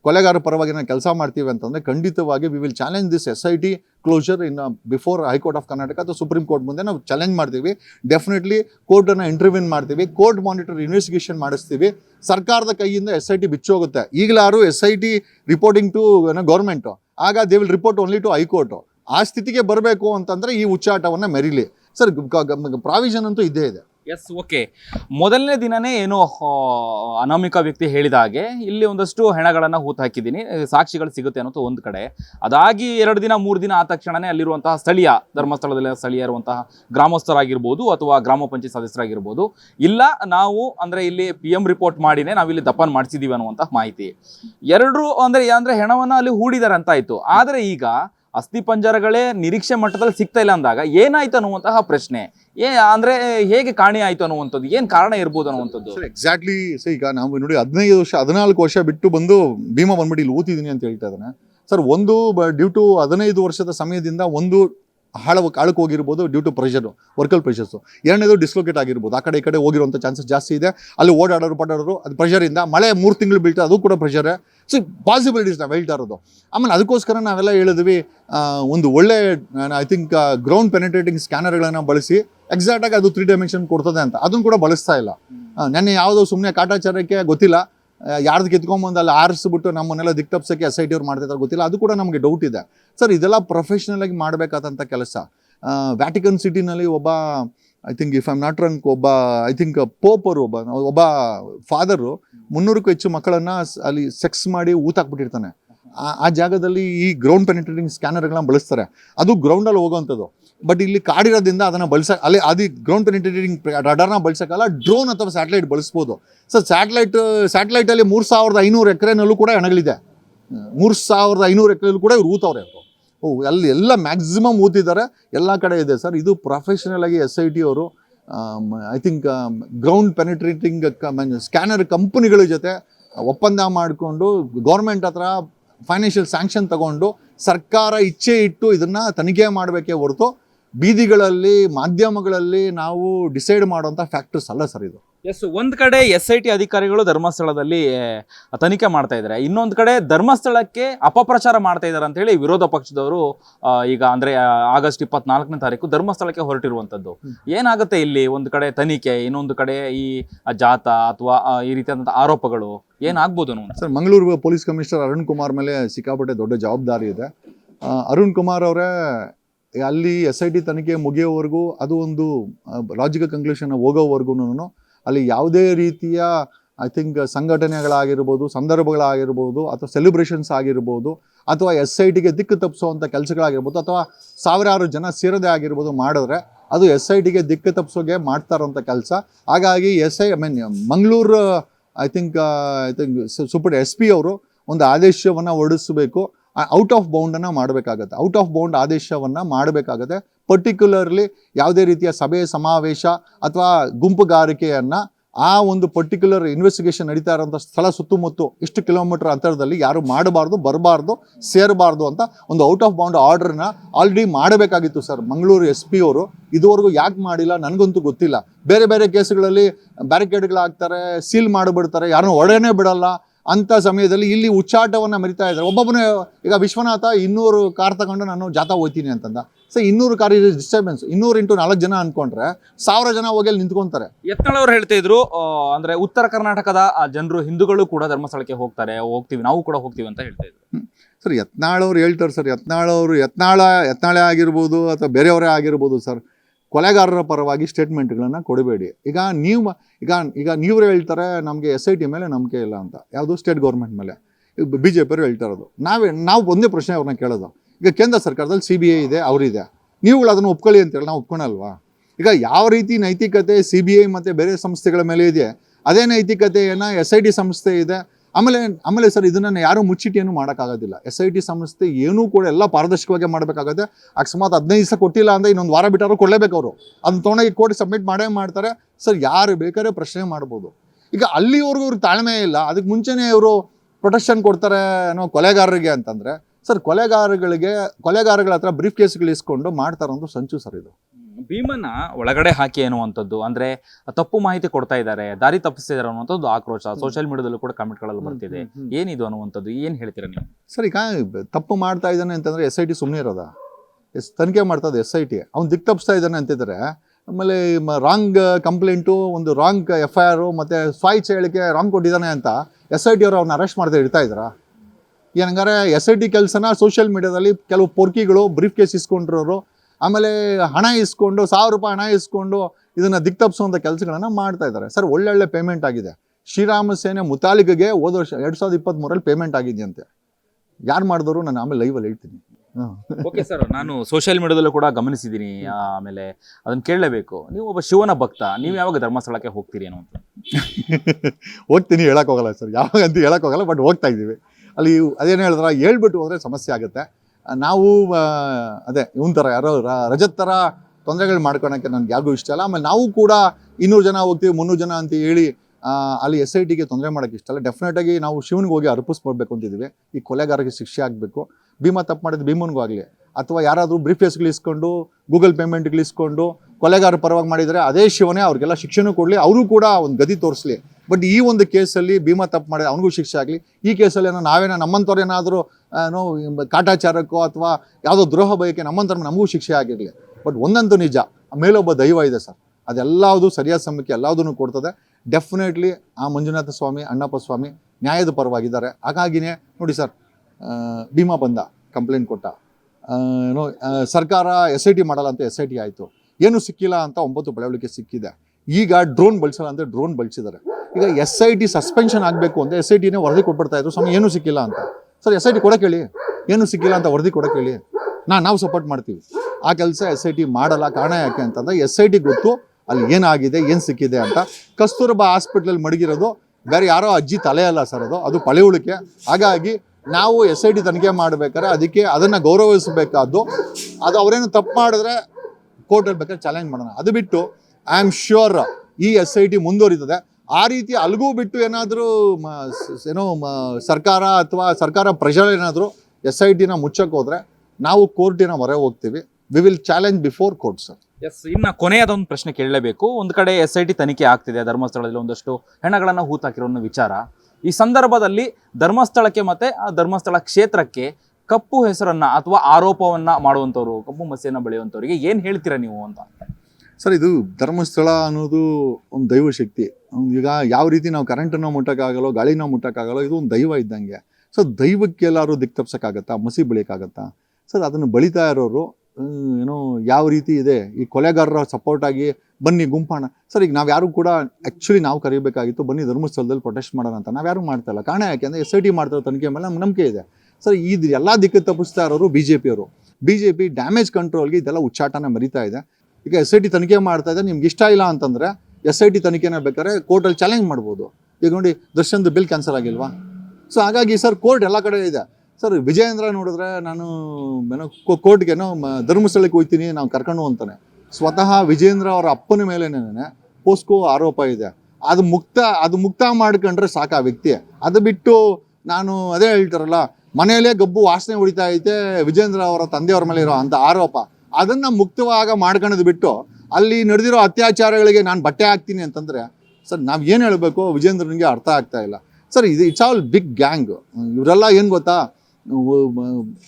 Speaker 1: ಕೊಲೆಗಾರ ಪರವಾಗಿ ನಾವು ಕೆಲಸ ಮಾಡ್ತೀವಿ ಅಂತಂದರೆ ಖಂಡಿತವಾಗಿ we will challenge this S I T closure in before high court of Karnataka ಅಥವಾ ಸುಪ್ರೀಂ ಕೋರ್ಟ್ ಮುಂದೆ ನಾವು ಚಾಲೆಂಜ್ ಮಾಡ್ತೀವಿ. ಡೆಫಿನೆಟ್ಲಿ ಕೋರ್ಟನ್ನು ಇಂಟರ್ವ್ಯೂನ್ ಮಾಡ್ತೀವಿ ಕೋರ್ಟ್ ಮಾನಿಟರ್ ಇನ್ವೆಸ್ಟಿಗೇಷನ್ ಮಾಡಿಸ್ತೀವಿ. ಸರ್ಕಾರದ ಕೈಯಿಂದ ಎಸ್ ಐ ಟಿ ಬಿಚ್ಚೋಗುತ್ತೆ. ಈಗಲಾರು S I T reporting to government ಆಗ they will report only to high court ಆ ಸ್ಥಿತಿಗೆ ಬರಬೇಕು ಅಂತಂದರೆ ಈ ಉಚ್ಚಾಟವನ್ನು ಮೆರಿಲಿ. ಸರ್ ಪ್ರಾವಿಷನ್ ಅಂತೂ ಇದ್ದೇ ಇದೆ.
Speaker 2: ಎಸ್ ಓಕೆ ಮೊದಲನೇ ದಿನನೇ ಏನೋ ಅನಾಮಿಕ ವ್ಯಕ್ತಿ ಹೇಳಿದ ಹಾಗೆ ಇಲ್ಲಿ ಒಂದಷ್ಟು ಹೆಣಗಳನ್ನು ಹೂತು ಹಾಕಿದ್ದೀನಿ, ಸಾಕ್ಷಿಗಳು ಸಿಗುತ್ತೆ ಅನ್ನೋದು ಒಂದು ಕಡೆ. ಅದಾಗಿ ಎರಡು ದಿನ, ಮೂರು ದಿನ ಆದ ತಕ್ಷಣನೇ ಅಲ್ಲಿರುವಂತಹ ಸ್ಥಳೀಯ ಧರ್ಮಸ್ಥಳದಲ್ಲಿ ಸ್ಥಳೀಯ ಇರುವಂತಹ ಗ್ರಾಮಸ್ಥರಾಗಿರ್ಬೋದು ಅಥವಾ ಗ್ರಾಮ ಪಂಚಾಯತ್ ಸದಸ್ಯರಾಗಿರ್ಬೋದು. ಇಲ್ಲ, ನಾವು ಅಂದರೆ ಇಲ್ಲಿ ಪಿ ಎಂ ರಿಪೋರ್ಟ್ ಮಾಡಿನೇ ನಾವಿಲ್ಲಿ ದಫನ್ ಮಾಡಿಸಿದ್ದೀವಿ ಅನ್ನುವಂಥ ಮಾಹಿತಿ. ಎರಡು ಅಂದರೆ ಅಂದರೆ ಹೆಣವನ್ನು ಅಲ್ಲಿ ಹೂಡಿದ್ದಾರೆ ಅಂತ ಆಯ್ತು. ಆದರೆ ಈಗ ಅಸ್ಥಿ ಪಂಜರಗಳೇ ನಿರೀಕ್ಷೆ ಮಟ್ಟದಲ್ಲಿ ಸಿಗ್ತಾ ಇಲ್ಲ ಅಂದಾಗ ಏನಾಯ್ತು ಅನ್ನುವಂತಹ ಪ್ರಶ್ನೆ. ಏ, ಅಂದ್ರೆ ಹೇಗೆ ಕಾಣಿ ಆಯ್ತು ಅನ್ನುವಂಥದ್ದು, ಏನ್ ಕಾರಣ ಇರ್ಬೋದು ಅನ್ನುವಂಥದ್ದು?
Speaker 1: ಎಕ್ಸಾಕ್ಟ್ಲಿ ಸರ್ ಈಗ ನಾವು ನೋಡಿ ಹದಿನೈದು ವರ್ಷ, ಹದಿನಾಲ್ಕು ವರ್ಷ ಬಿಟ್ಟು ಬಂದು ಭೀಮಾ ಬಂದ್ಬಿಟ್ಟು ಇಲ್ಲಿ ಊತಿದ್ದೀನಿ ಅಂತ ಹೇಳ್ತಾ ಇದ್ದಾನೆ. ಸರ್ ಒಂದು ಡ್ಯೂ ಟು ಹದಿನೈದು ವರ್ಷದ ಸಮಯದಿಂದ ಒಂದು ಹಾಳ ಕಾಳಕ್ಕೆ ಹೋಗಿರ್ಬೋದು ಡ್ಯೂ ಟು ಪ್ರೆಷರು ವರ್ಕಲ್ ಪ್ರೆಷರ್ಸು ಎರಡನೇದು ಡಿಸ್ಲೋಕೇಟ್ ಆಗಿರ್ಬೋದು. ಆ ಕಡೆ ಈ ಕಡೆ ಹೋಗಿರುವಂಥ ಚಾನ್ಸಸ್ ಜಾಸ್ತಿ ಇದೆ. ಅಲ್ಲಿ ಓಡಾಡೋರು, ಪಡಾಡೋರು, ಅದು ಪ್ರೆಷರಿಂದ ಮಳೆ ಮೂರು ತಿಂಗಳು ಬೀಳ್ತದೆ, ಅದು ಕೂಡ ಪ್ರೆಷರೇ ಸೊ ಪಾಸಿಬಿಲಿಟೀಸ್ ನಾವು ಹೇಳ್ತಾ ಇರೋದು. ಆಮೇಲೆ ಅದಕ್ಕೋಸ್ಕರ ನಾವೆಲ್ಲ ಹೇಳಿದ್ವಿ ಒಂದು ಒಳ್ಳೆ ಐ ಥಿಂಕ್ ಗ್ರೌಂಡ್ ಪೆನೆಟ್ರೇಟಿಂಗ್ ಸ್ಕ್ಯಾನರ್ಗಳನ್ನು ಬಳಸಿ ಎಕ್ಸಾಕ್ಟಾಗಿ ಅದು ತ್ರೀ ಡೈಮೆನ್ಷನ್ ಕೊಡ್ತದೆ ಅಂತ. ಅದನ್ನು ಕೂಡ ಬಳಸ್ತಾ ಇಲ್ಲ. ನೆನ್ನೆ ಯಾವುದೋ ಸುಮ್ಮನೆ ಕಾಟಾಚಾರಕ್ಕೆ ಗೊತ್ತಿಲ್ಲ. ಯಾರ್ದು ಕಿತ್ಕೊಂಬಂದು ಅಲ್ಲಿ ಆರಿಸ್ಬಿಟ್ಟು ನಮ್ಮನ್ನೆಲ್ಲ ದಿಕ್ತಪ್ಸಕ್ಕೆ ಎಸ್ ಐ ಟಿ ಅವ್ರು ಮಾಡ್ತಿದ್ದಾರೆ ಗೊತ್ತಿಲ್ಲ. ಅದು ಕೂಡ ನಮಗೆ ಡೌಟ್ ಇದೆ. ಸರ್ ಇದೆಲ್ಲ ಪ್ರೊಫೆಷ್ನಲ್ ಆಗಿ ಮಾಡಬೇಕಾದಂಥ ಕೆಲಸ. ವ್ಯಾಟಿಕನ್ ಸಿಟಿನಲ್ಲಿ ಒಬ್ಬ I think if I'm not wrong ಒಬ್ಬ ಐ ಥಿಂಕ್ ಪೋಪರು ಒಬ್ಬ ಒಬ್ಬ ಫಾದರು ಮುನ್ನೂರಕ್ಕೂ ಹೆಚ್ಚು ಮಕ್ಕಳನ್ನು ಅಲ್ಲಿ ಸೆಕ್ಸ್ ಮಾಡಿ ಊತಾಕ್ಬಿಟ್ಟಿರ್ತಾನೆ. ಆ- ಜಾಗದಲ್ಲಿ ಈ ಗ್ರೌಂಡ್ ಪೆನಿಟ್ರೇಟಿಂಗ್ ಸ್ಕ್ಯಾನರ್ಗಳನ್ನ ಬಳಸ್ತಾರೆ. ಅದು ಗ್ರೌಂಡಲ್ಲಿ ಹೋಗೋವಂಥದ್ದು. ಬಟ್ ಇಲ್ಲಿ ಕಾಡಿರೋದ್ರಿಂದ ಅದನ್ನು ಬಳಸ, ಅಲ್ಲಿ ಅದು ಗ್ರೌಂಡ್ ಪೆನಿಟ್ರೇಟಿಂಗ್ ರಡಾರ್ನ ಬಳಸೋಕ್ಕಲ್ಲ ಡ್ರೋನ್ ಅಥವಾ ಸ್ಯಾಟಲೈಟ್ ಬಳಸ್ಬೋದು. ಸರ್ ಸ್ಯಾಟಲೈಟ್ ಸ್ಯಾಟಲೈಟಲ್ಲಿ ಮೂರು ಸಾವಿರದ ಐನೂರು ಎಕರೆನಲ್ಲೂ ಕೂಡ ಹೆಣಗಳಿದೆ ಮೂರು ಸಾವಿರದ ಐನೂರು ಎಕರೆಲ್ಲೂ ಕೂಡ ಇವ್ರು ಊತವ್ರೆ ಅವರು. ಓ, ಅಲ್ಲಿ ಎಲ್ಲ ಮ್ಯಾಕ್ಸಿಮಮ್ ಊತಿದ್ದಾರೆ. ಎಲ್ಲ ಕಡೆ ಇದೆ. ಸರ್ ಇದು ಪ್ರೊಫೆಷನಲ್ ಆಗಿ ಎಸ್ ಐ ಟಿ ಅವರು I think ground penetrating scanner ಕಂಪನಿಗಳ ಜೊತೆ ಒಪ್ಪಂದ ಮಾಡಿಕೊಂಡು ಗೌರ್ಮೆಂಟ್ ಹತ್ರ ಫೈನಾನ್ಷಿಯಲ್ ಸ್ಯಾಂಕ್ಷನ್ ತಗೊಂಡು ಸರ್ಕಾರ ಇಚ್ಛೆ ಇಟ್ಟು ಇದನ್ನು ತನಿಖೆ ಮಾಡಬೇಕೇ ಹೊರತು ಬೀದಿಗಳಲ್ಲಿ, ಮಾಧ್ಯಮಗಳಲ್ಲಿ ನಾವು ಡಿಸೈಡ್ ಮಾಡುವಂಥ ಫ್ಯಾಕ್ಟರ್ಸ್ ಅಲ್ಲ ಸರ್ ಇದು.
Speaker 2: ಎಸ್ ಒಂದ್ ಕಡೆ ಎಸ್ ಐ ಟಿ ಅಧಿಕಾರಿಗಳು ಧರ್ಮಸ್ಥಳದಲ್ಲಿ ತನಿಖೆ ಮಾಡ್ತಾ ಇದ್ದಾರೆ. ಇನ್ನೊಂದ್ ಕಡೆ ಧರ್ಮಸ್ಥಳಕ್ಕೆ ಅಪಪ್ರಚಾರ ಮಾಡ್ತಾ ಇದ್ದಾರೆ ಅಂತ ಹೇಳಿ ವಿರೋಧ ಪಕ್ಷದವರು ಈಗ ಅಂದ್ರೆ ಆಗಸ್ಟ್ ಇಪ್ಪತ್ನಾಲ್ಕನೇ ತಾರೀಕು ಧರ್ಮಸ್ಥಳಕ್ಕೆ ಹೊರಟಿರುವಂತದ್ದು. ಏನಾಗುತ್ತೆ ಇಲ್ಲಿ ಒಂದು ಕಡೆ ತನಿಖೆ ಇನ್ನೊಂದು ಕಡೆ ಈ ಜಾತ ಅಥವಾ ಈ ರೀತಿಯಾದಂತಹ ಆರೋಪಗಳು ಏನಾಗ್ಬೋದು ನೋಡಿ
Speaker 1: sir Mangaluru police commissioner Arun Kumar ಮೇಲೆ ಸಿಕ್ಕಾಪಟ್ಟೆ ದೊಡ್ಡ ಜವಾಬ್ದಾರಿ ಇದೆ. ಅರುಣ್ ಕುಮಾರ್ ಅವರೇ ಅಲ್ಲಿ ಎಸ್ ಐ ಟಿ ತನಿಖೆ ಮುಗಿಯೋವರೆಗೂ ಅದು ಒಂದು ಲಾಜಿಕಲ್ ಕಂಕ್ಲೂಷನ್ ಹೋಗೋವರೆಗೂ ಅಲ್ಲಿ ಯಾವುದೇ ರೀತಿಯ ಐ ಥಿಂಕ್ ಸಂಘಟನೆಗಳಾಗಿರ್ಬೋದು, ಸಂದರ್ಭಗಳಾಗಿರ್ಬೋದು, ಅಥವಾ ಸೆಲೆಬ್ರೇಷನ್ಸ್ ಆಗಿರ್ಬೋದು, ಅಥವಾ ಎಸ್ ಐ ಟಿಗೆ ದಿಕ್ಕು ತಪ್ಪಿಸುವಂಥ ಕೆಲಸಗಳಾಗಿರ್ಬೋದು, ಅಥವಾ ಸಾವಿರಾರು ಜನ ಸೇರದೇ ಆಗಿರ್ಬೋದು ಮಾಡಿದ್ರೆ ಅದು ಎಸ್ ಐ ಟಿಗೆ ದಿಕ್ಕು ತಪ್ಪಿಸೋಗೆ ಮಾಡ್ತಾ ಇರೋಂಥ ಕೆಲಸ. ಹಾಗಾಗಿ S I I mean Mangaluru I think I think super S P ಅವರು ಒಂದು ಆದೇಶವನ್ನು ಹೊರಡಿಸಬೇಕು. ಔಟ್ ಆಫ್ ಬೌಂಡನ್ನು ಮಾಡಬೇಕಾಗತ್ತೆ. ಔಟ್ ಆಫ್ ಬೌಂಡ್ ಆದೇಶವನ್ನು ಮಾಡಬೇಕಾಗತ್ತೆ. ಪರ್ಟಿಕ್ಯುಲರ್ಲಿ ಯಾವುದೇ ರೀತಿಯ ಸಭೆ, ಸಮಾವೇಶ ಅಥವಾ ಗುಂಪುಗಾರಿಕೆಯನ್ನು ಆ ಒಂದು ಪರ್ಟಿಕ್ಯುಲರ್ ಇನ್ವೆಸ್ಟಿಗೇಷನ್ ನಡೀತಾ ಇರೋಂಥ ಸ್ಥಳ ಸುತ್ತಮುತ್ತ ಇಷ್ಟು ಕಿಲೋಮೀಟರ್ ಅಂತರದಲ್ಲಿ ಯಾರು ಮಾಡಬಾರ್ದು, ಬರಬಾರ್ದು, ಸೇರಬಾರ್ದು ಅಂತ ಒಂದು ಔಟ್ ಆಫ್ ಬೌಂಡ್ ಆರ್ಡ್ರನ್ನ ಆಲ್ರೆಡಿ ಮಾಡಬೇಕಾಗಿತ್ತು ಸರ್ ಮಂಗಳೂರು ಎಸ್ ಪಿ ಅವರು. ಇದುವರೆಗೂ ಯಾಕೆ ಮಾಡಿಲ್ಲ ನನಗಂತೂ ಗೊತ್ತಿಲ್ಲ. ಬೇರೆ ಬೇರೆ ಕೇಸ್ಗಳಲ್ಲಿ ಬ್ಯಾರಿಕೇಡ್ಗಳಾಗ್ತಾರೆ ಸೀಲ್ ಮಾಡಿಬಿಡ್ತಾರೆ. ಯಾರನ್ನೂ ಒಡೆಯೇ ಬಿಡಲ್ಲ. ಅಂಥ ಸಮಯದಲ್ಲಿ ಇಲ್ಲಿ ಉಚ್ಚಾಟವನ್ನು ಮರಿತಾ ಇದ್ದಾರೆ. ಒಬ್ಬೊಬ್ಬನೇ ಈಗ ವಿಶ್ವನಾಥ ಇನ್ನೂರು ಕಾರ್ ತಗೊಂಡು ನಾನು ಜಾತಾ ಹೋಗ್ತೀನಿ ಅಂತಂದ. ಸರ್ ಇನ್ನೂರು ಕಾರ್ ಡಿಸ್ಟರ್ಬೆನ್ಸ್ ಇನ್ನೂರು ಇಂಟು ನಾಲ್ಕು ಜನ ಅಂದ್ಕೊಂಡ್ರೆ ಸಾವಿರ ಜನ ಹೋಗಿ ಅಲ್ಲಿ ನಿಂತ್ಕೊಂತಾರೆ.
Speaker 2: ಎತ್ತಳವ್ರು ಅವರು ಹೇಳ್ತಾ ಇದ್ರು ಅಂದ್ರೆ ಉತ್ತರ ಕರ್ನಾಟಕದ ಜನರು ಹಿಂದೂಗಳು ಕೂಡ ಧರ್ಮಸ್ಥಳಕ್ಕೆ ಹೋಗ್ತಾರೆ ಹೋಗ್ತೀವಿ ನಾವು ಕೂಡ ಹೋಗ್ತೀವಿ ಅಂತ ಹೇಳ್ತಾ ಇದ್ರು.
Speaker 1: ಸರ್ ಯತ್ನಾಳವ್ರು ಹೇಳ್ತಾರೆ ಸರ್ ಯತ್ನಾಳವ್ರು ಅವರು ಯತ್ನಾಳ ಯತ್ನಾಳೆ ಆಗಿರ್ಬೋದು ಅಥವಾ ಬೇರೆಯವರೇ ಆಗಿರ್ಬೋದು ಸರ್. ಕೊಲೆಗಾರರ ಪರವಾಗಿ ಸ್ಟೇಟ್ಮೆಂಟ್ಗಳನ್ನು ಕೊಡಬೇಡಿ. ಈಗ ನೀವು ಈಗ ಈಗ ನೀವರು ಹೇಳ್ತಾರೆ, ನಮಗೆ ಎಸ್ ಐ ಟಿ ಮೇಲೆ ನಂಬಿಕೆ ಇಲ್ಲ ಅಂತ. ಯಾವುದು ಸ್ಟೇಟ್ ಗೌರ್ಮೆಂಟ್ ಮೇಲೆ. ಬಿ ಜೆ ಪಿಯವರು ಹೇಳ್ತಾ ಇರೋದು. ನಾವೇ, ನಾವು ಒಂದೇ ಪ್ರಶ್ನೆ ಅವ್ರನ್ನ ಕೇಳೋದು. ಈಗ ಕೇಂದ್ರ ಸರ್ಕಾರದಲ್ಲಿ ಸಿ ಬಿ ಐ ಇದೆ, ಅವರಿದೆ. ನೀವುಗಳು ಅದನ್ನು ಒಪ್ಕೊಳ್ಳಿ ಅಂತೇಳಿ ನಾವು ಒಪ್ಕೊಳಲ್ವಾ? ಈಗ ಯಾವ ರೀತಿ ನೈತಿಕತೆ ಸಿ ಬಿ ಐ ಮತ್ತು ಬೇರೆ ಸಂಸ್ಥೆಗಳ ಮೇಲೆ ಇದೆ, ಅದೇ ನೈತಿಕತೆಯನ್ನು ಎಸ್ ಐ ಟಿ ಸಂಸ್ಥೆ ಇದೆ ಆಮೇಲೆ ಆಮೇಲೆ ಸರ್ ಇದನ್ನು ಯಾರು ಮುಚ್ಚಿಟ್ಟಿಯನ್ನು ಏನು ಮಾಡೋಕ್ಕಾಗೋದಿಲ್ಲ. ಎಸ್ ಐ ಟಿ ಸಂಸ್ಥೆ ಏನೂ ಕೂಡ ಎಲ್ಲ ಪಾರದರ್ಶಕವಾಗಿ ಮಾಡಬೇಕಾಗುತ್ತೆ. ಅಕಸ್ಮಾತ್ ಹದಿನೈದು ದಿವಸ ಕೊಟ್ಟಿಲ್ಲ ಅಂದರೆ ಇನ್ನೊಂದು ವಾರ ಬಿಟ್ಟಾರು ಕೊಡಲೇಬೇಕು ಅವರು. ಅದನ್ನ ತೊಗೊಂಡೋಗಿ ಕೋರ್ಟ್ ಸಬ್ಮಿಟ್ ಮಾಡೇ ಮಾಡ್ತಾರೆ. ಸರ್, ಯಾರು ಬೇಕಾದ್ರೆ ಪ್ರಶ್ನೆ ಮಾಡ್ಬೋದು. ಈಗ ಅಲ್ಲಿವರೆಗೂ ಇವ್ರಿಗೆ ತಾಳ್ಮೆ ಇಲ್ಲ. ಅದಕ್ಕೆ ಮುಂಚೆನೇ ಇವರು ಪ್ರೊಟೆಕ್ಷನ್ ಕೊಡ್ತಾರೆ ಅನ್ನೋ ಕೊಲೆಗಾರರಿಗೆ ಅಂತಂದರೆ, ಸರ್, ಕೊಲೆಗಾರಗಳಿಗೆ, ಕೊಲೆಗಾರಗಳ ಹತ್ರ ಬ್ರೀಫ್ ಕೇಸ್ಗಳು ಇಸ್ಕೊಂಡು ಮಾಡ್ತಾರಂತ ಸಂಚು ಸರ್ ಇದು.
Speaker 2: ಭೀಮನ ಒಳಗಡೆ ಹಾಕಿ ಅನ್ನುವಂಥದ್ದು ಅಂದ್ರೆ ತಪ್ಪು ಮಾಹಿತಿ ಕೊಡ್ತಾ ಇದ್ದಾರೆ ದಾರಿ ತಪ್ಪಿಸ್ತಿದ್ದಾರೆ ಅನ್ನುವಂಥದ್ದು ಆಕ್ರೋಶ ಸೋಷಿಯಲ್ ಮೀಡಿಯಾದಲ್ಲೂ ಕೂಡ ಕಮೆಂಟ್ಗಳಲ್ಲಿ ಬರ್ತಿದೆ. ಏನಿದು ಅನ್ನುವಂಥದ್ದು ಏನ್ ಹೇಳ್ತೀರಾ ನೀವು?
Speaker 1: ಸರ್ ಈಗ ತಪ್ಪು ಮಾಡ್ತಾ ಇದ್ದಾನೆ ಅಂತಂದ್ರೆ ಎಸ್ ಐ ಟಿ ಸುಮ್ಮನೆ ಇರೋದ? ಎಸ್ ತನಿಖೆ ಮಾಡ್ತಾ ಇದೆ ಎಸ್ ಐ ಟಿ ಅವ್ನು ದಿಕ್ ತಪ್ಪಿಸ್ತಾ ಇದ್ದಾನೆ ಅಂತಿದ್ದಾರೆ ಆಮೇಲೆ ರಾಂಗ್ ಕಂಪ್ಲೇಂಟು ಒಂದು ರಾಂಗ್ ಎಫ್ ಐ ಆರು ಮತ್ತು ಸ್ವಾಯಿಚ್ ಹೇಳಿಕೆ ರಾಂಗ್ ಕೊಟ್ಟಿದ್ದಾನೆ ಅಂತ ಎಸ್ ಐ ಟಿ ಅವರು ಅವ್ನ ಅರೆಸ್ಟ್ ಮಾಡದೆ ಇಡ್ತಾ ಇದ್ದಾರಾ ಏನಂಗಾರೆ ಎಸ್ ಐ ಟಿ ಕೆಲಸನ ಸೋಷಿಯಲ್ ಮೀಡಿಯಾದಲ್ಲಿ ಕೆಲವು ಪೊರ್ಕಿಗಳು ಬ್ರೀಫ್ ಕೇಸ್ ಇಸ್ಕೊಂಡಿರೋರು ಆಮೇಲೆ ಹಣ ಇಸ್ಕೊಂಡು ಸಾವಿರ ರೂಪಾಯಿ ಹಣ ಇಸ್ಕೊಂಡು ಇದನ್ನ ದಿಕ್ ಕೆಲಸಗಳನ್ನು ಕೆಲಸಗಳನ್ನ ಮಾಡ್ತಾ ಇದ್ದಾರೆ. ಸರ್ ಒಳ್ಳೊಳ್ಳೆ ಪೇಮೆಂಟ್ ಆಗಿದೆ. ಶ್ರೀರಾಮ ಸೇನೆ ಮುತಾಲಿಕ್ಗೆ ಹೋದ ವರ್ಷ ಎರಡು ಸಾವಿರದ ಇಪ್ಪತ್ತ್ಮೂರಲ್ಲಿ ಪೇಮೆಂಟ್ ಆಗಿದೆಯಂತೆ. ಯಾರು ಮಾಡಿದ್ರು ನಾನು ಆಮೇಲೆ ಲೈವಲ್ಲಿ ಹೇಳ್ತೀನಿ.
Speaker 2: ಓಕೆ ಸರ್ ನಾನು ಸೋಷಿಯಲ್ ಮೀಡಿಯಾದಲ್ಲೂ ಕೂಡ ಗಮನಿಸಿದ್ದೀನಿ ಆಮೇಲೆ ಅದನ್ನು ಕೇಳಲೇಬೇಕು. ನೀವು ಒಬ್ಬ ಶಿವನ ಭಕ್ತ. ನೀವು ಯಾವಾಗ ಧರ್ಮಸ್ಥಳಕ್ಕೆ ಹೋಗ್ತೀರಿ ಅಂತ
Speaker 1: ಹೋಗ್ತೀನಿ ಹೇಳೋಕ್ಕೋಗಲ್ಲ ಸರ್ ಯಾವಾಗ ಅಂತ ಹೇಳೋಕ್ಕೋಗಲ್ಲ ಬಟ್ ಹೋಗ್ತಾ ಇದ್ದೀವಿ. ಅಲ್ಲಿ ಅದೇನು ಹೇಳಿದ್ರೆ ಹೇಳ್ಬಿಟ್ಟು ಹೋದರೆ ಸಮಸ್ಯೆ ಆಗುತ್ತೆ. ನಾವು ಅದೇ, ಇವನ್ ಥರ ಯಾರೋ ರಜತ್ ಥರ ತೊಂದರೆಗಳು ಮಾಡ್ಕೊಳಕ್ಕೆ ನನಗೆ ಯಾರಿಗೂ ಇಷ್ಟ ಇಲ್ಲ. ಆಮೇಲೆ ನಾವು ಕೂಡ ಇನ್ನೂರು ಜನ ಹೋಗ್ತೀವಿ, ಮುನ್ನೂರು ಜನ ಅಂತ ಹೇಳಿ ಅಲ್ಲಿ ಎಸ್ ಐ ಟಿಗೆ ತೊಂದರೆ ಮಾಡೋಕ್ಕೆ ಇಷ್ಟ ಅಲ್ಲ ಡೆಫಿನೆಟ್ ಆಗಿ ನಾವು ಶಿವನಿಗೆ ಹೋಗಿ ಅರ್ಪಿಸ್ಕೊಡ್ಬೇಕು ಅಂತಿದ್ದೀವಿ ಈ ಕೊಲೆಗಾರರಿಗೆ ಶಿಕ್ಷೆ ಆಗಬೇಕು. ಭೀಮಾ ತಪ್ಪು ಮಾಡಿದ ಭೀಮನಿಗೂ ಆಗಲಿ. ಅಥವಾ ಯಾರಾದರೂ ಬ್ರೀಫ್ ಕೇಸ್ಗಳು ಇಸ್ಕೊಂಡು ಗೂಗಲ್ ಪೇಮೆಂಟ್ಗಳು ಇಸ್ಕೊಂಡು, ಕೊಲೆಗಾರ ಪರವಾಗಿ ಮಾಡಿದರೆ ಅದೇ ಶಿವನೇ ಅವ್ರಿಗೆಲ್ಲ ಶಿಕ್ಷಣ ಕೊಡಲಿ. ಅವರು ಕೂಡ ಒಂದು ಗದಿ ತೋರಿಸ್ಲಿ. ಬಟ್ ಈ ಒಂದು ಕೇಸಲ್ಲಿ ಭೀಮಾ ತಪ್ಪು ಮಾಡಿದ ಅವನಿಗೂ ಶಿಕ್ಷೆ ಆಗಲಿ. ಈ ಕೇಸಲ್ಲಿ ಏನೋ ನಾವೇನೋ ನಮ್ಮಂಥವ್ರು ಏನಾದರೂ ಏನೋ ಕಾಟಾಚಾರಕ್ಕೋ ಅಥವಾ ಯಾವುದೋ ದ್ರೋಹ ಬಯಕೆ ನಮ್ಮಂಥವ್ರು ನಮಗೂ ಶಿಕ್ಷೆ ಆಗಿರಲಿ. ಬಟ್ ಒಂದಂತೂ ನಿಜ, ಮೇಲೊಬ್ಬ ದೈವ ಇದೆ ಸರ್. ಅದೆಲ್ಲವುದು ಸರಿಯಾದ ಸಮಯಕ್ಕೆ ಎಲ್ಲದನ್ನು ಕೊಡ್ತದೆ. ಡೆಫಿನೆಟ್ಲಿ ಆ ಮಂಜುನಾಥ ಸ್ವಾಮಿ, ಅಣ್ಣಪ್ಪ ಸ್ವಾಮಿ ನ್ಯಾಯದ ಪರವಾಗಿದ್ದಾರೆ. ಹಾಗಾಗಿನೇ ನೋಡಿ ಸರ್ ಭೀಮಾ ಬಂದ ಕಂಪ್ಲೇಂಟ್ ಕೊಟ್ಟ. ಏನೋ ಸರ್ಕಾರ ಎಸ್ ಐ ಟಿ ಮಾಡಲ್ಲ ಅಂತ ಎಸ್ ಐ ಟಿ ಆಯಿತು. ಏನು ಸಿಕ್ಕಿಲ್ಲ ಅಂತ ಒಂಬತ್ತು ಬೆಳವಣಿಗೆ ಸಿಕ್ಕಿದೆ. ಈಗ ಡ್ರೋನ್ ಬಳಸಲ್ಲ ಅಂತ ಡ್ರೋನ್ ಬಳಸಿದ್ದಾರೆ. ಈಗ ಎಸ್ ಐ ಟಿ ಸಸ್ಪೆನ್ಷನ್ ಆಗಬೇಕು ಅಂತ ಎಸ್ ಐ ಟಿನೇ ವರದಿ ಕೊಟ್ಬಿಡ್ತಾ ಇದ್ರು. ಸ್ವಾಮಿ, ಏನೂ ಸಿಕ್ಕಿಲ್ಲ ಅಂತ. ಸರ್ ಎಸ್ ಐ ಟಿ ಕೊಡಕ್ಕೆ ಹೇಳಿ ಏನು ಸಿಕ್ಕಿಲ್ಲ ಅಂತ ವರದಿ ಕೊಡಕ್ಕೆ ಹೇಳಿ ನಾ ನಾವು ಸಪೋರ್ಟ್ ಮಾಡ್ತೀವಿ. ಆ ಕೆಲಸ ಎಸ್ ಐ ಟಿ ಮಾಡಲ್ಲ, ಕಾರಣ ಯಾಕೆ ಅಂತಂದ್ರೆ ಎಸ್ ಐ ಟಿ ಗೊತ್ತು, ಅಲ್ಲಿ ಏನಾಗಿದೆ, ಏನು ಸಿಕ್ಕಿದೆ ಅಂತ. ಕಸ್ತೂರ್ಬಾ ಹಾಸ್ಪಿಟ್ಲಲ್ಲಿ ಮಡಗಿರೋದು, ಬೇರೆ ಯಾರೋ ಅಜ್ಜಿ ತಲೆ ಅಲ್ಲ ಸರ್ ಅದು. ಅದು ಪಳೆಯುಳಿಕೆ ಹಾಗಾಗಿ ನಾವು ಎಸ್ ಐ ಟಿ ತನಿಖೆ ಮಾಡಬೇಕಾದ್ರೆ ಅದಕ್ಕೆ ಅದನ್ನು ಗೌರವಿಸಬೇಕಾದ್ದು. ಅದು ಅವರೇನು ತಪ್ಪು ಮಾಡಿದ್ರೆ ಕೋರ್ಟಲ್ಲಿ ಬೇಕಾದ್ರೆ ಚಾಲೆಂಜ್ ಮಾಡೋಣ. ಅದು ಬಿಟ್ಟು ಐ ಆಮ್ ಶ್ಯೂರ್ ಈ ಎಸ್ ಐ ಟಿ ಮುಂದುವರಿತದೆ. ಆ ರೀತಿ ಅಲ್ಗೂ ಬಿಟ್ಟು ಏನಾದರೂ ಏನೋ ಸರ್ಕಾರ ಅಥವಾ ಸರ್ಕಾರ ಪ್ರೆಷರ್ ಏನಾದರೂ ಎಸ್ ಐ ಟಿನ ಮುಚ್ಚಕ್ಕೆ ಹೋದ್ರೆ ನಾವು ಕೋರ್ಟಿನ ಮೊರೆ ಹೋಗ್ತೀವಿ. We will challenge before court sir
Speaker 2: yes ಇನ್ನು ಕೊನೆಯದೊಂದು ಪ್ರಶ್ನೆ ಕೇಳಲೇಬೇಕು. ಒಂದು ಕಡೆ ಎಸ್ ಐ ಟಿ ತನಿಖೆ ಆಗ್ತಿದೆ, ಧರ್ಮಸ್ಥಳದಲ್ಲಿ ಒಂದಷ್ಟು ಹೆಣಗಳನ್ನು ಹೂತಾಕಿರೋ ವಿಚಾರ. ಈ ಸಂದರ್ಭದಲ್ಲಿ ಧರ್ಮಸ್ಥಳಕ್ಕೆ ಮತ್ತೆ ಆ ಧರ್ಮಸ್ಥಳ ಕ್ಷೇತ್ರಕ್ಕೆ ಕಪ್ಪು ಹೆಸರನ್ನ ಅಥವಾ ಆರೋಪವನ್ನ ಮಾಡುವಂಥವ್ರು, ಕಪ್ಪು ಮಸೆಯನ್ನು ಬೆಳೆಯುವಂಥವ್ರಿಗೆ ಏನು ಹೇಳ್ತೀರಾ ನೀವು ಅಂತ?
Speaker 1: ಸರ್, ಇದು ಧರ್ಮಸ್ಥಳ ಅನ್ನೋದು ಒಂದು ದೈವ ಶಕ್ತಿ. ಈಗ ಯಾವ ರೀತಿ ನಾವು ಕರೆಂಟನ್ನು ಮುಟ್ಟೋಕ್ಕಾಗಲ್ಲೋ, ಗಾಳಿನ ಮುಟ್ಟೋಕ್ಕಾಗಲ್ಲೋ, ಇದು ಒಂದು ದೈವ ಇದ್ದಂಗೆ. ಸೊ ದೈವಕ್ಕೆ ಎಲ್ಲರೂ ದಿಕ್ ತಪ್ಸೋಕ್ಕಾಗತ್ತಾ? ಮಸಿ ಬೆಳೆಯೋಕ್ಕಾಗತ್ತಾ ಸರ್, ಅದನ್ನು ಬಳಿತಾ ಇರೋರು ಏನೋ ಯಾವ ರೀತಿ ಇದೆ? ಈ ಕೊಲೆಗಾರರ ಸಪೋರ್ಟ್ ಆಗಿ ಬನ್ನಿ ಗುಂಪಾಣ. ಸರ್, ಈಗ ನಾವು ಯಾರು ಕೂಡ ಆ್ಯಕ್ಚುಲಿ ನಾವು ಕರಿಬೇಕಾಗಿತ್ತು, ಬನ್ನಿ ಧರ್ಮಸ್ಥಳದಲ್ಲಿ ಪ್ರೊಟೆಸ್ಟ್ ಮಾಡೋಣ ಅಂತ. ನಾವು ಯಾರು ಮಾಡ್ತಾ ಇಲ್ಲ. ಕಾರಣ ಯಾಕೆ ಅಂದರೆ ಎಸ್ ಐ ಟಿ ಮಾಡ್ತಾರೆ ತನಿಖೆ ಮೇಲೆ ನಮ್ಗೆ ನಂಬಿಕೆ ಇದೆ. ಸರ್ ಇದು ಎಲ್ಲ ದಿಕ್ಕು ತಪ್ಪಿಸ್ತಾ ಇರೋರು ಬಿ ಜೆ ಪಿಯವರು ಬಿ ಜೆ ಪಿ ಡ್ಯಾಮೇಜ್ ಕಂಟ್ರೋಲ್ಗೆ ಇದೆಲ್ಲ ಉಚ್ಚಾಟನ ಮರಿತಾ ಇದೆ. ಈಗ ಎಸ್ ಐ ಟಿ ತನಿಖೆ ಮಾಡ್ತಾ ಇದೆ ನಿಮ್ಗೆ ಇಷ್ಟ ಇಲ್ಲ ಅಂತಂದ್ರೆ ಎಸ್ ಐ ಟಿ ತನಿಖೆನ ಬೇಕಾದ್ರೆ ಕೋರ್ಟಲ್ಲಿ ಚಾಲೆಂಜ್ ಮಾಡ್ಬೋದು. ಈಗ ನೋಡಿ ದರ್ಶನ್ದು ಬಿಲ್ ಕ್ಯಾನ್ಸಲ್ ಆಗಿಲ್ವಾ? ಸೊ ಹಾಗಾಗಿ ಸರ್ ಕೋರ್ಟ್ ಎಲ್ಲ ಕಡೆ ಇದೆ. ಸರ್ ವಿಜಯೇಂದ್ರ ನೋಡಿದ್ರೆ ನಾನು ಏನೋ ಕೋರ್ಟ್ಗೇನೋ ಧರ್ಮಸ್ಥಳಕ್ಕೆ ಹೋಗ್ತೀನಿ ನಾವು ಕರ್ಕೊಂಡು ಅಂತಾನೆ ಸ್ವತಃ ವಿಜಯೇಂದ್ರ ಅವರ ಅಪ್ಪನ ಮೇಲೇನೆ ಪೋಸ್ಕೋ ಆರೋಪ ಇದೆ. ಅದು ಮುಕ್ತ ಅದು ಮುಕ್ತ ಮಾಡ್ಕೊಂಡ್ರೆ ಸಾಕು ಆ ವ್ಯಕ್ತಿ. ಅದು ಬಿಟ್ಟು ನಾನು ಅದೇ ಹೇಳ್ತಾರಲ್ಲ, ಮನೆಯಲ್ಲೇ ಗಬ್ಬು ವಾಸನೆ ಹೊಡಿತಾ ಐತೆ ವಿಜೇಂದ್ರ ಅವರ ತಂದೆಯವ್ರ ಮೇಲೆ ಇರೋ ಅಂತ ಆರೋಪ. ಅದನ್ನ ಮುಕ್ತವಾಗ ಮಾಡ್ಕೊಳ್ಳೋದು ಬಿಟ್ಟು ಅಲ್ಲಿ ನಡೆದಿರೋ ಅತ್ಯಾಚಾರಗಳಿಗೆ ನಾನು ಬಟ್ಟೆ ಹಾಕ್ತೀನಿ ಅಂತಂದ್ರೆ, ಸರ್ ನಾವು ಏನು ಹೇಳಬೇಕು? ವಿಜೇಂದ್ರನಿಗೆ ಅರ್ಥ ಆಗ್ತಾ ಇಲ್ಲ. ಸರ್, ಇದು ಇಟ್ಸ್ ಆಲ್ ಬಿಗ್ ಗ್ಯಾಂಗ್ ಇವರೆಲ್ಲ ಏನು ಗೊತ್ತಾ?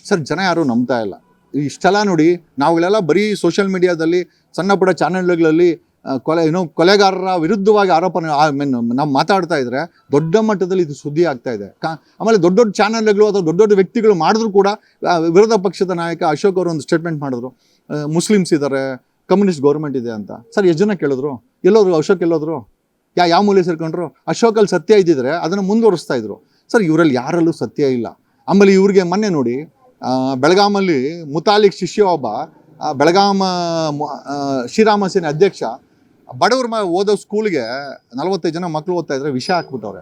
Speaker 1: ಸರ್, ಜನ ಯಾರು ನಂಬ್ತಾ ಇಲ್ಲ. ಇಷ್ಟೆಲ್ಲ ನೋಡಿ ನಾವುಗಳೆಲ್ಲ ಬರೀ ಸೋಷಿಯಲ್ ಮೀಡಿಯಾದಲ್ಲಿ ಸಣ್ಣ ಪುಟ್ಟ ಚಾನೆಲ್ಗಳಲ್ಲಿ ಕೊಲೆ, ಏನೋ ಕೊಲೆಗಾರರ ವಿರುದ್ಧವಾಗಿ ಆರೋಪ ಮೀನ್ ನಾವು ಮಾತಾಡ್ತಾ ಇದ್ರೆ ದೊಡ್ಡ ಮಟ್ಟದಲ್ಲಿ ಇದು ಸುದ್ದಿ ಆಗ್ತಾ ಇದೆ. ಕಾ, ಆಮೇಲೆ ದೊಡ್ಡ ದೊಡ್ಡ ಚಾನೆಲ್ಗಳು ಅಥವಾ ದೊಡ್ಡ ದೊಡ್ಡ ವ್ಯಕ್ತಿಗಳು ಮಾಡಿದ್ರು ಕೂಡ ವಿರೋಧ ಪಕ್ಷದ ನಾಯಕ ಅಶೋಕ್ ಅವರು ಒಂದು ಸ್ಟೇಟ್ಮೆಂಟ್ ಮಾಡಿದ್ರು. ಮುಸ್ಲಿಮ್ಸ್ ಇದ್ದಾರೆ ಕಮ್ಯುನಿಸ್ಟ್ ಗೌರ್ಮೆಂಟ್ ಇದೆ ಅಂತ. ಸರ್, ಎಷ್ಟು ಜನ ಕೇಳಿದ್ರು? ಎಲ್ಲೋದ್ರು, ಅಶೋಕ್ ಎಲ್ಲೋದ್ರು? ಯಾ, ಯಾವ ಮೂಲೆ ಸೇರ್ಕೊಂಡ್ರು? ಅಶೋಕಲ್ಲಿ ಸತ್ಯ ಇದ್ದಿದ್ರೆ ಅದನ್ನು ಮುಂದುವರಿಸ್ತಾ ಇದ್ರು. ಸರ್, ಇವರಲ್ಲಿ ಯಾರಲ್ಲೂ ಸತ್ಯ ಇಲ್ಲ. ಆಮೇಲೆ ಇವ್ರಿಗೆ ಮೊನ್ನೆ ನೋಡಿ ಬೆಳಗಾಮಲ್ಲಿ ಮುತಾಲಿಕ್ ಶಿಷ್ಯ ಒಬ್ಬ ಬೆಳಗಾಮ ಶ್ರೀರಾಮ ಸೇನೆ ಅಧ್ಯಕ್ಷ, ಬಡವ್ರ ಮ, ಓದೋ ಸ್ಕೂಲ್ಗೆ ನಲವತ್ತೈದು ಜನ ಮಕ್ಕಳು ಓದ್ತಾ ಇದ್ರೆ ವಿಷ ಹಾಕ್ಬಿಟ್ಟವ್ರೆ.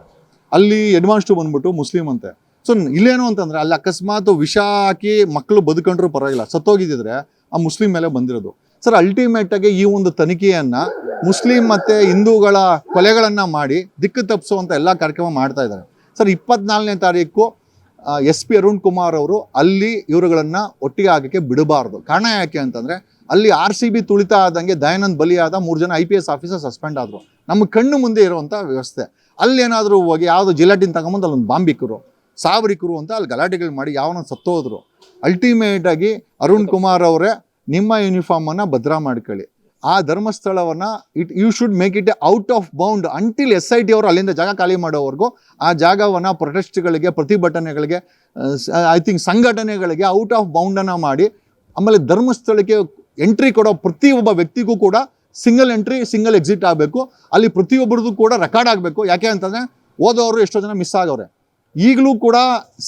Speaker 1: ಅಲ್ಲಿ ಎಡ್ವಾನ್ಸ್ಟು ಬಂದ್ಬಿಟ್ಟು ಮುಸ್ಲಿಂ ಅಂತೆ. ಸೊ ಇಲ್ಲೇನು ಅಂತಂದ್ರೆ ಅಲ್ಲಿ ಅಕಸ್ಮಾತ್ ವಿಷ ಹಾಕಿ ಮಕ್ಕಳು ಬದುಕೊಂಡ್ರೂ ಪರವಾಗಿಲ್ಲ. ಸತ್ತೋಗಿದ್ದಿದ್ರೆ ಆ ಮುಸ್ಲಿಂ ಮೇಲೆ ಬಂದಿರೋದು. ಸರ್ ಅಲ್ಟಿಮೇಟ್ ಆಗಿ ಈ ಒಂದು ತನಿಖೆಯನ್ನ ಮುಸ್ಲಿಂ ಮತ್ತೆ ಹಿಂದೂಗಳ ಕೊಲೆಗಳನ್ನ ಮಾಡಿ ದಿಕ್ಕು ತಪ್ಪಿಸುವಂತ ಎಲ್ಲ ಕಾರ್ಯಕ್ರಮ ಮಾಡ್ತಾ ಇದ್ದಾರೆ. ಸರ್, ಇಪ್ಪತ್ನಾಲ್ಕನೇ ತಾರೀಕು ಎಸ್ ಪಿ ಅರುಣ್ ಕುಮಾರ್ ಅವರು ಅಲ್ಲಿ ಇವರುಗಳನ್ನ ಒಟ್ಟಿಗೆ ಆಗಕ್ಕೆ ಬಿಡಬಾರ್ದು. ಕಾರಣ ಯಾಕೆ ಅಂತಂದ್ರೆ, ಅಲ್ಲಿ ಆರ್ ಸಿ ಬಿ ತುಳಿತ ಆದಂಗೆ ದಯಾನಂದ್ ಬಲಿಯಾದ ಮೂರು ಜನ I P S officer suspend ಆದರು. ನಮ್ಮ ಕಣ್ಣು ಮುಂದೆ ಇರುವಂಥ ವ್ಯವಸ್ಥೆ. ಅಲ್ಲಿ ಏನಾದರೂ ಹೋಗಿ ಯಾವುದೋ ಜಿಲಾಟಿನ್ ತಗೊಂಬಂದು ಅಲ್ಲೊಂದು ಬಾಂಬಿಕ್ಕರು ಸಾವಿರಿಕರು ಅಂತ ಅಲ್ಲಿ ಗಲಾಟೆಗಳು ಮಾಡಿ ಯಾವನ ಸತ್ತೋದ್ರು. ಅಲ್ಟಿಮೇಟ್ ಆಗಿ ಅರುಣ್ ಕುಮಾರ್ ಅವರೇ ನಿಮ್ಮ ಯೂನಿಫಾರ್ಮನ್ನು ಭದ್ರಾ ಮಾಡ್ಕೊಳ್ಳಿ. ಆ ಧರ್ಮಸ್ಥಳವನ್ನು it you should make it out of bound until S I T ಅವರು ಅಲ್ಲಿಂದ ಜಾಗ ಖಾಲಿ ಮಾಡೋವರೆಗೂ ಆ ಜಾಗವನ್ನು ಪ್ರೊಟೆಸ್ಟ್ಗಳಿಗೆ ಪ್ರತಿಭಟನೆಗಳಿಗೆ ಐ ಥಿಂಕ್ ಸಂಘಟನೆಗಳಿಗೆ ಔಟ್ ಆಫ್ ಬೌಂಡನ್ನು ಮಾಡಿ ಆಮೇಲೆ ಧರ್ಮಸ್ಥಳಕ್ಕೆ ಎಂಟ್ರಿ ಕೊಡೋ ಪ್ರತಿಯೊಬ್ಬ ವ್ಯಕ್ತಿಗೂ ಕೂಡ ಸಿಂಗಲ್ ಎಂಟ್ರಿ ಸಿಂಗಲ್ ಎಕ್ಸಿಟ್ ಆಗಬೇಕು. ಅಲ್ಲಿ ಪ್ರತಿಯೊಬ್ಬರದ್ದು ಕೂಡ ರೆಕಾರ್ಡ್ ಆಗಬೇಕು. ಯಾಕೆ ಅಂತಂದರೆ ಓದೋರು ಎಷ್ಟೋ ಜನ ಮಿಸ್ ಆಗವ್ರೆ. ಈಗಲೂ ಕೂಡ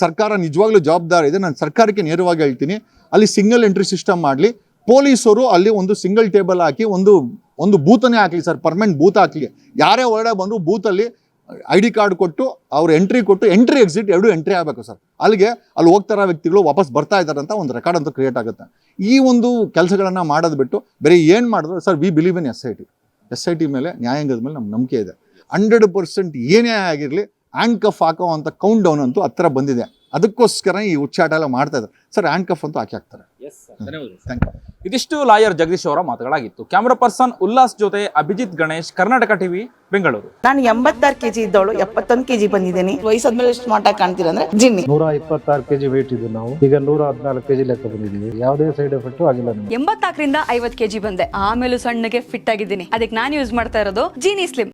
Speaker 1: ಸರ್ಕಾರ ನಿಜವಾಗ್ಲೂ ಜವಾಬ್ದಾರಿ ಇದೆ. ನಾನು ಸರ್ಕಾರಕ್ಕೆ ನೇರವಾಗಿ ಹೇಳ್ತೀನಿ. ಅಲ್ಲಿ ಸಿಂಗಲ್ ಎಂಟ್ರಿ ಸಿಸ್ಟಮ್ ಮಾಡಲಿ. ಪೊಲೀಸರು ಅಲ್ಲಿ ಒಂದು ಸಿಂಗಲ್ ಟೇಬಲ್ ಹಾಕಿ, ಒಂದು ಒಂದು ಬೂತನೇ ಹಾಕಲಿ ಸರ್ ಪರ್ಮನೆಂಟ್ ಬೂತ್ ಹಾಕಲಿ. ಯಾರೇ ಒಳಗಡೆ ಬಂದರೂ ಬೂತಲ್ಲಿ ಐ ಡಿ ಕಾರ್ಡ್ ಕೊಟ್ಟು, ಅವ್ರು ಎಂಟ್ರಿ ಕೊಟ್ಟು ಎಂಟ್ರಿ ಎಕ್ಸಿಟ್ ಎರಡು ಎಂಟ್ರಿ ಆಗಬೇಕು ಸರ್. ಅಲ್ಲಿಗೆ, ಅಲ್ಲಿ ಹೋಗ್ತಾರ ವ್ಯಕ್ತಿಗಳು ವಾಪಸ್ ಬರ್ತಾ ಇದ್ದಾರೆ ಅಂತ ಒಂದು ರೆಕಾರ್ಡ್ ಅಂತ ಕ್ರಿಯೇಟ್ ಆಗುತ್ತೆ. ಈ ಒಂದು ಕೆಲಸಗಳನ್ನು ಮಾಡೋದು ಬಿಟ್ಟು ಬೇರೆ ಏನು ಮಾಡಿದ್ರು, sir we believe in S I T S I T ಮೇಲೆ, ನ್ಯಾಯಾಂಗದ ಮೇಲೆ ನಮ್ಮ ನಂಬಿಕೆ ಇದೆ. ಹಂಡ್ರೆಡ್ ಪರ್ಸೆಂಟ್ ಏನೇ ಆಗಿರಲಿ ಹ್ಯಾಂಡ್ ಕಫ್ ಹಾಕೋ ಅಂತ ಕೌಂಟ್ ಡೌನ್ ಅಂತೂ ಹತ್ತಿರ ಬಂದಿದೆ. ಅದಕ್ಕೋಸ್ಕರ ಈ ಉಚ್ಚಾಟ ಎಲ್ಲ ಮಾಡ್ತಾ ಇದ್ದಾರೆ. ಸರ್ ಆ್ಯಂಕ್ ಕಫ್ ಅಂತೂ ಹಾಕಿ ಹಾಕ್ತಾರೆ. ಥ್ಯಾಂಕ್ ಯು
Speaker 2: ಇದಿಷ್ಟು ಲಾಯರ್ ಜಗದೀಶ್ ಅವರ ಮಾತುಗಳಾಗಿತ್ತು. ಕ್ಯಾಮರಾ ಪರ್ಸನ್ ಉಲ್ಲಾಸ್ ಜೊತೆ ಅಭಿಜಿತ್ ಗಣೇಶ್ ಕರ್ನಾಟಕ ಟಿವಿ ಬೆಂಗಳೂರು.
Speaker 3: ನಾನು ಎಂಬತ್ತಾರು ಕೆಜಿ ಇದ್ದವಳು ಎಪ್ಪತ್ತೊಂದು ಕೆಜಿ ಬಂದಿದ್ದೀನಿ. ವಯಸ್ಸಾದ್ಮೇಲೆ ಸ್ಮಾರ್ಟ್ ಮಾಟ ಕಾಣ್ತೀರ ಅಂದ್ರೆ ಜಿನ್ನಿ.
Speaker 4: ನೂರ ಇಪ್ಪತ್ತಾರು ಕೆಜಿ ವೇಟ್ ಇದ್ದು ನಾವು. ಈಗ ನೂರ ಹದಿನಾಲ್ಕು ಕೆಜಿ ಲೆಕ್ಕ ಬಂದಿದ್ದೀವಿ. ಯಾವುದೇ ಸೈಡ್ ಎಫೆಕ್ಟ್ ಆಗಿಲ್ಲ ನಮಗೆ.
Speaker 5: ಎಂಬತ್ತಾಕರಿಂದ ಐವತ್ತು ಕೆಜಿ ಬಂದೆ. ಆಮೇಲೆ ಸಣ್ಣಗೆ ಫಿಟ್ ಆಗಿದ್ದೀನಿ. ಅದಕ್ಕೆ ನಾನು ಯೂಸ್ ಮಾಡ್ತಾ ಇರೋದು ಜೀನಿ ಸ್ಲಿಮ್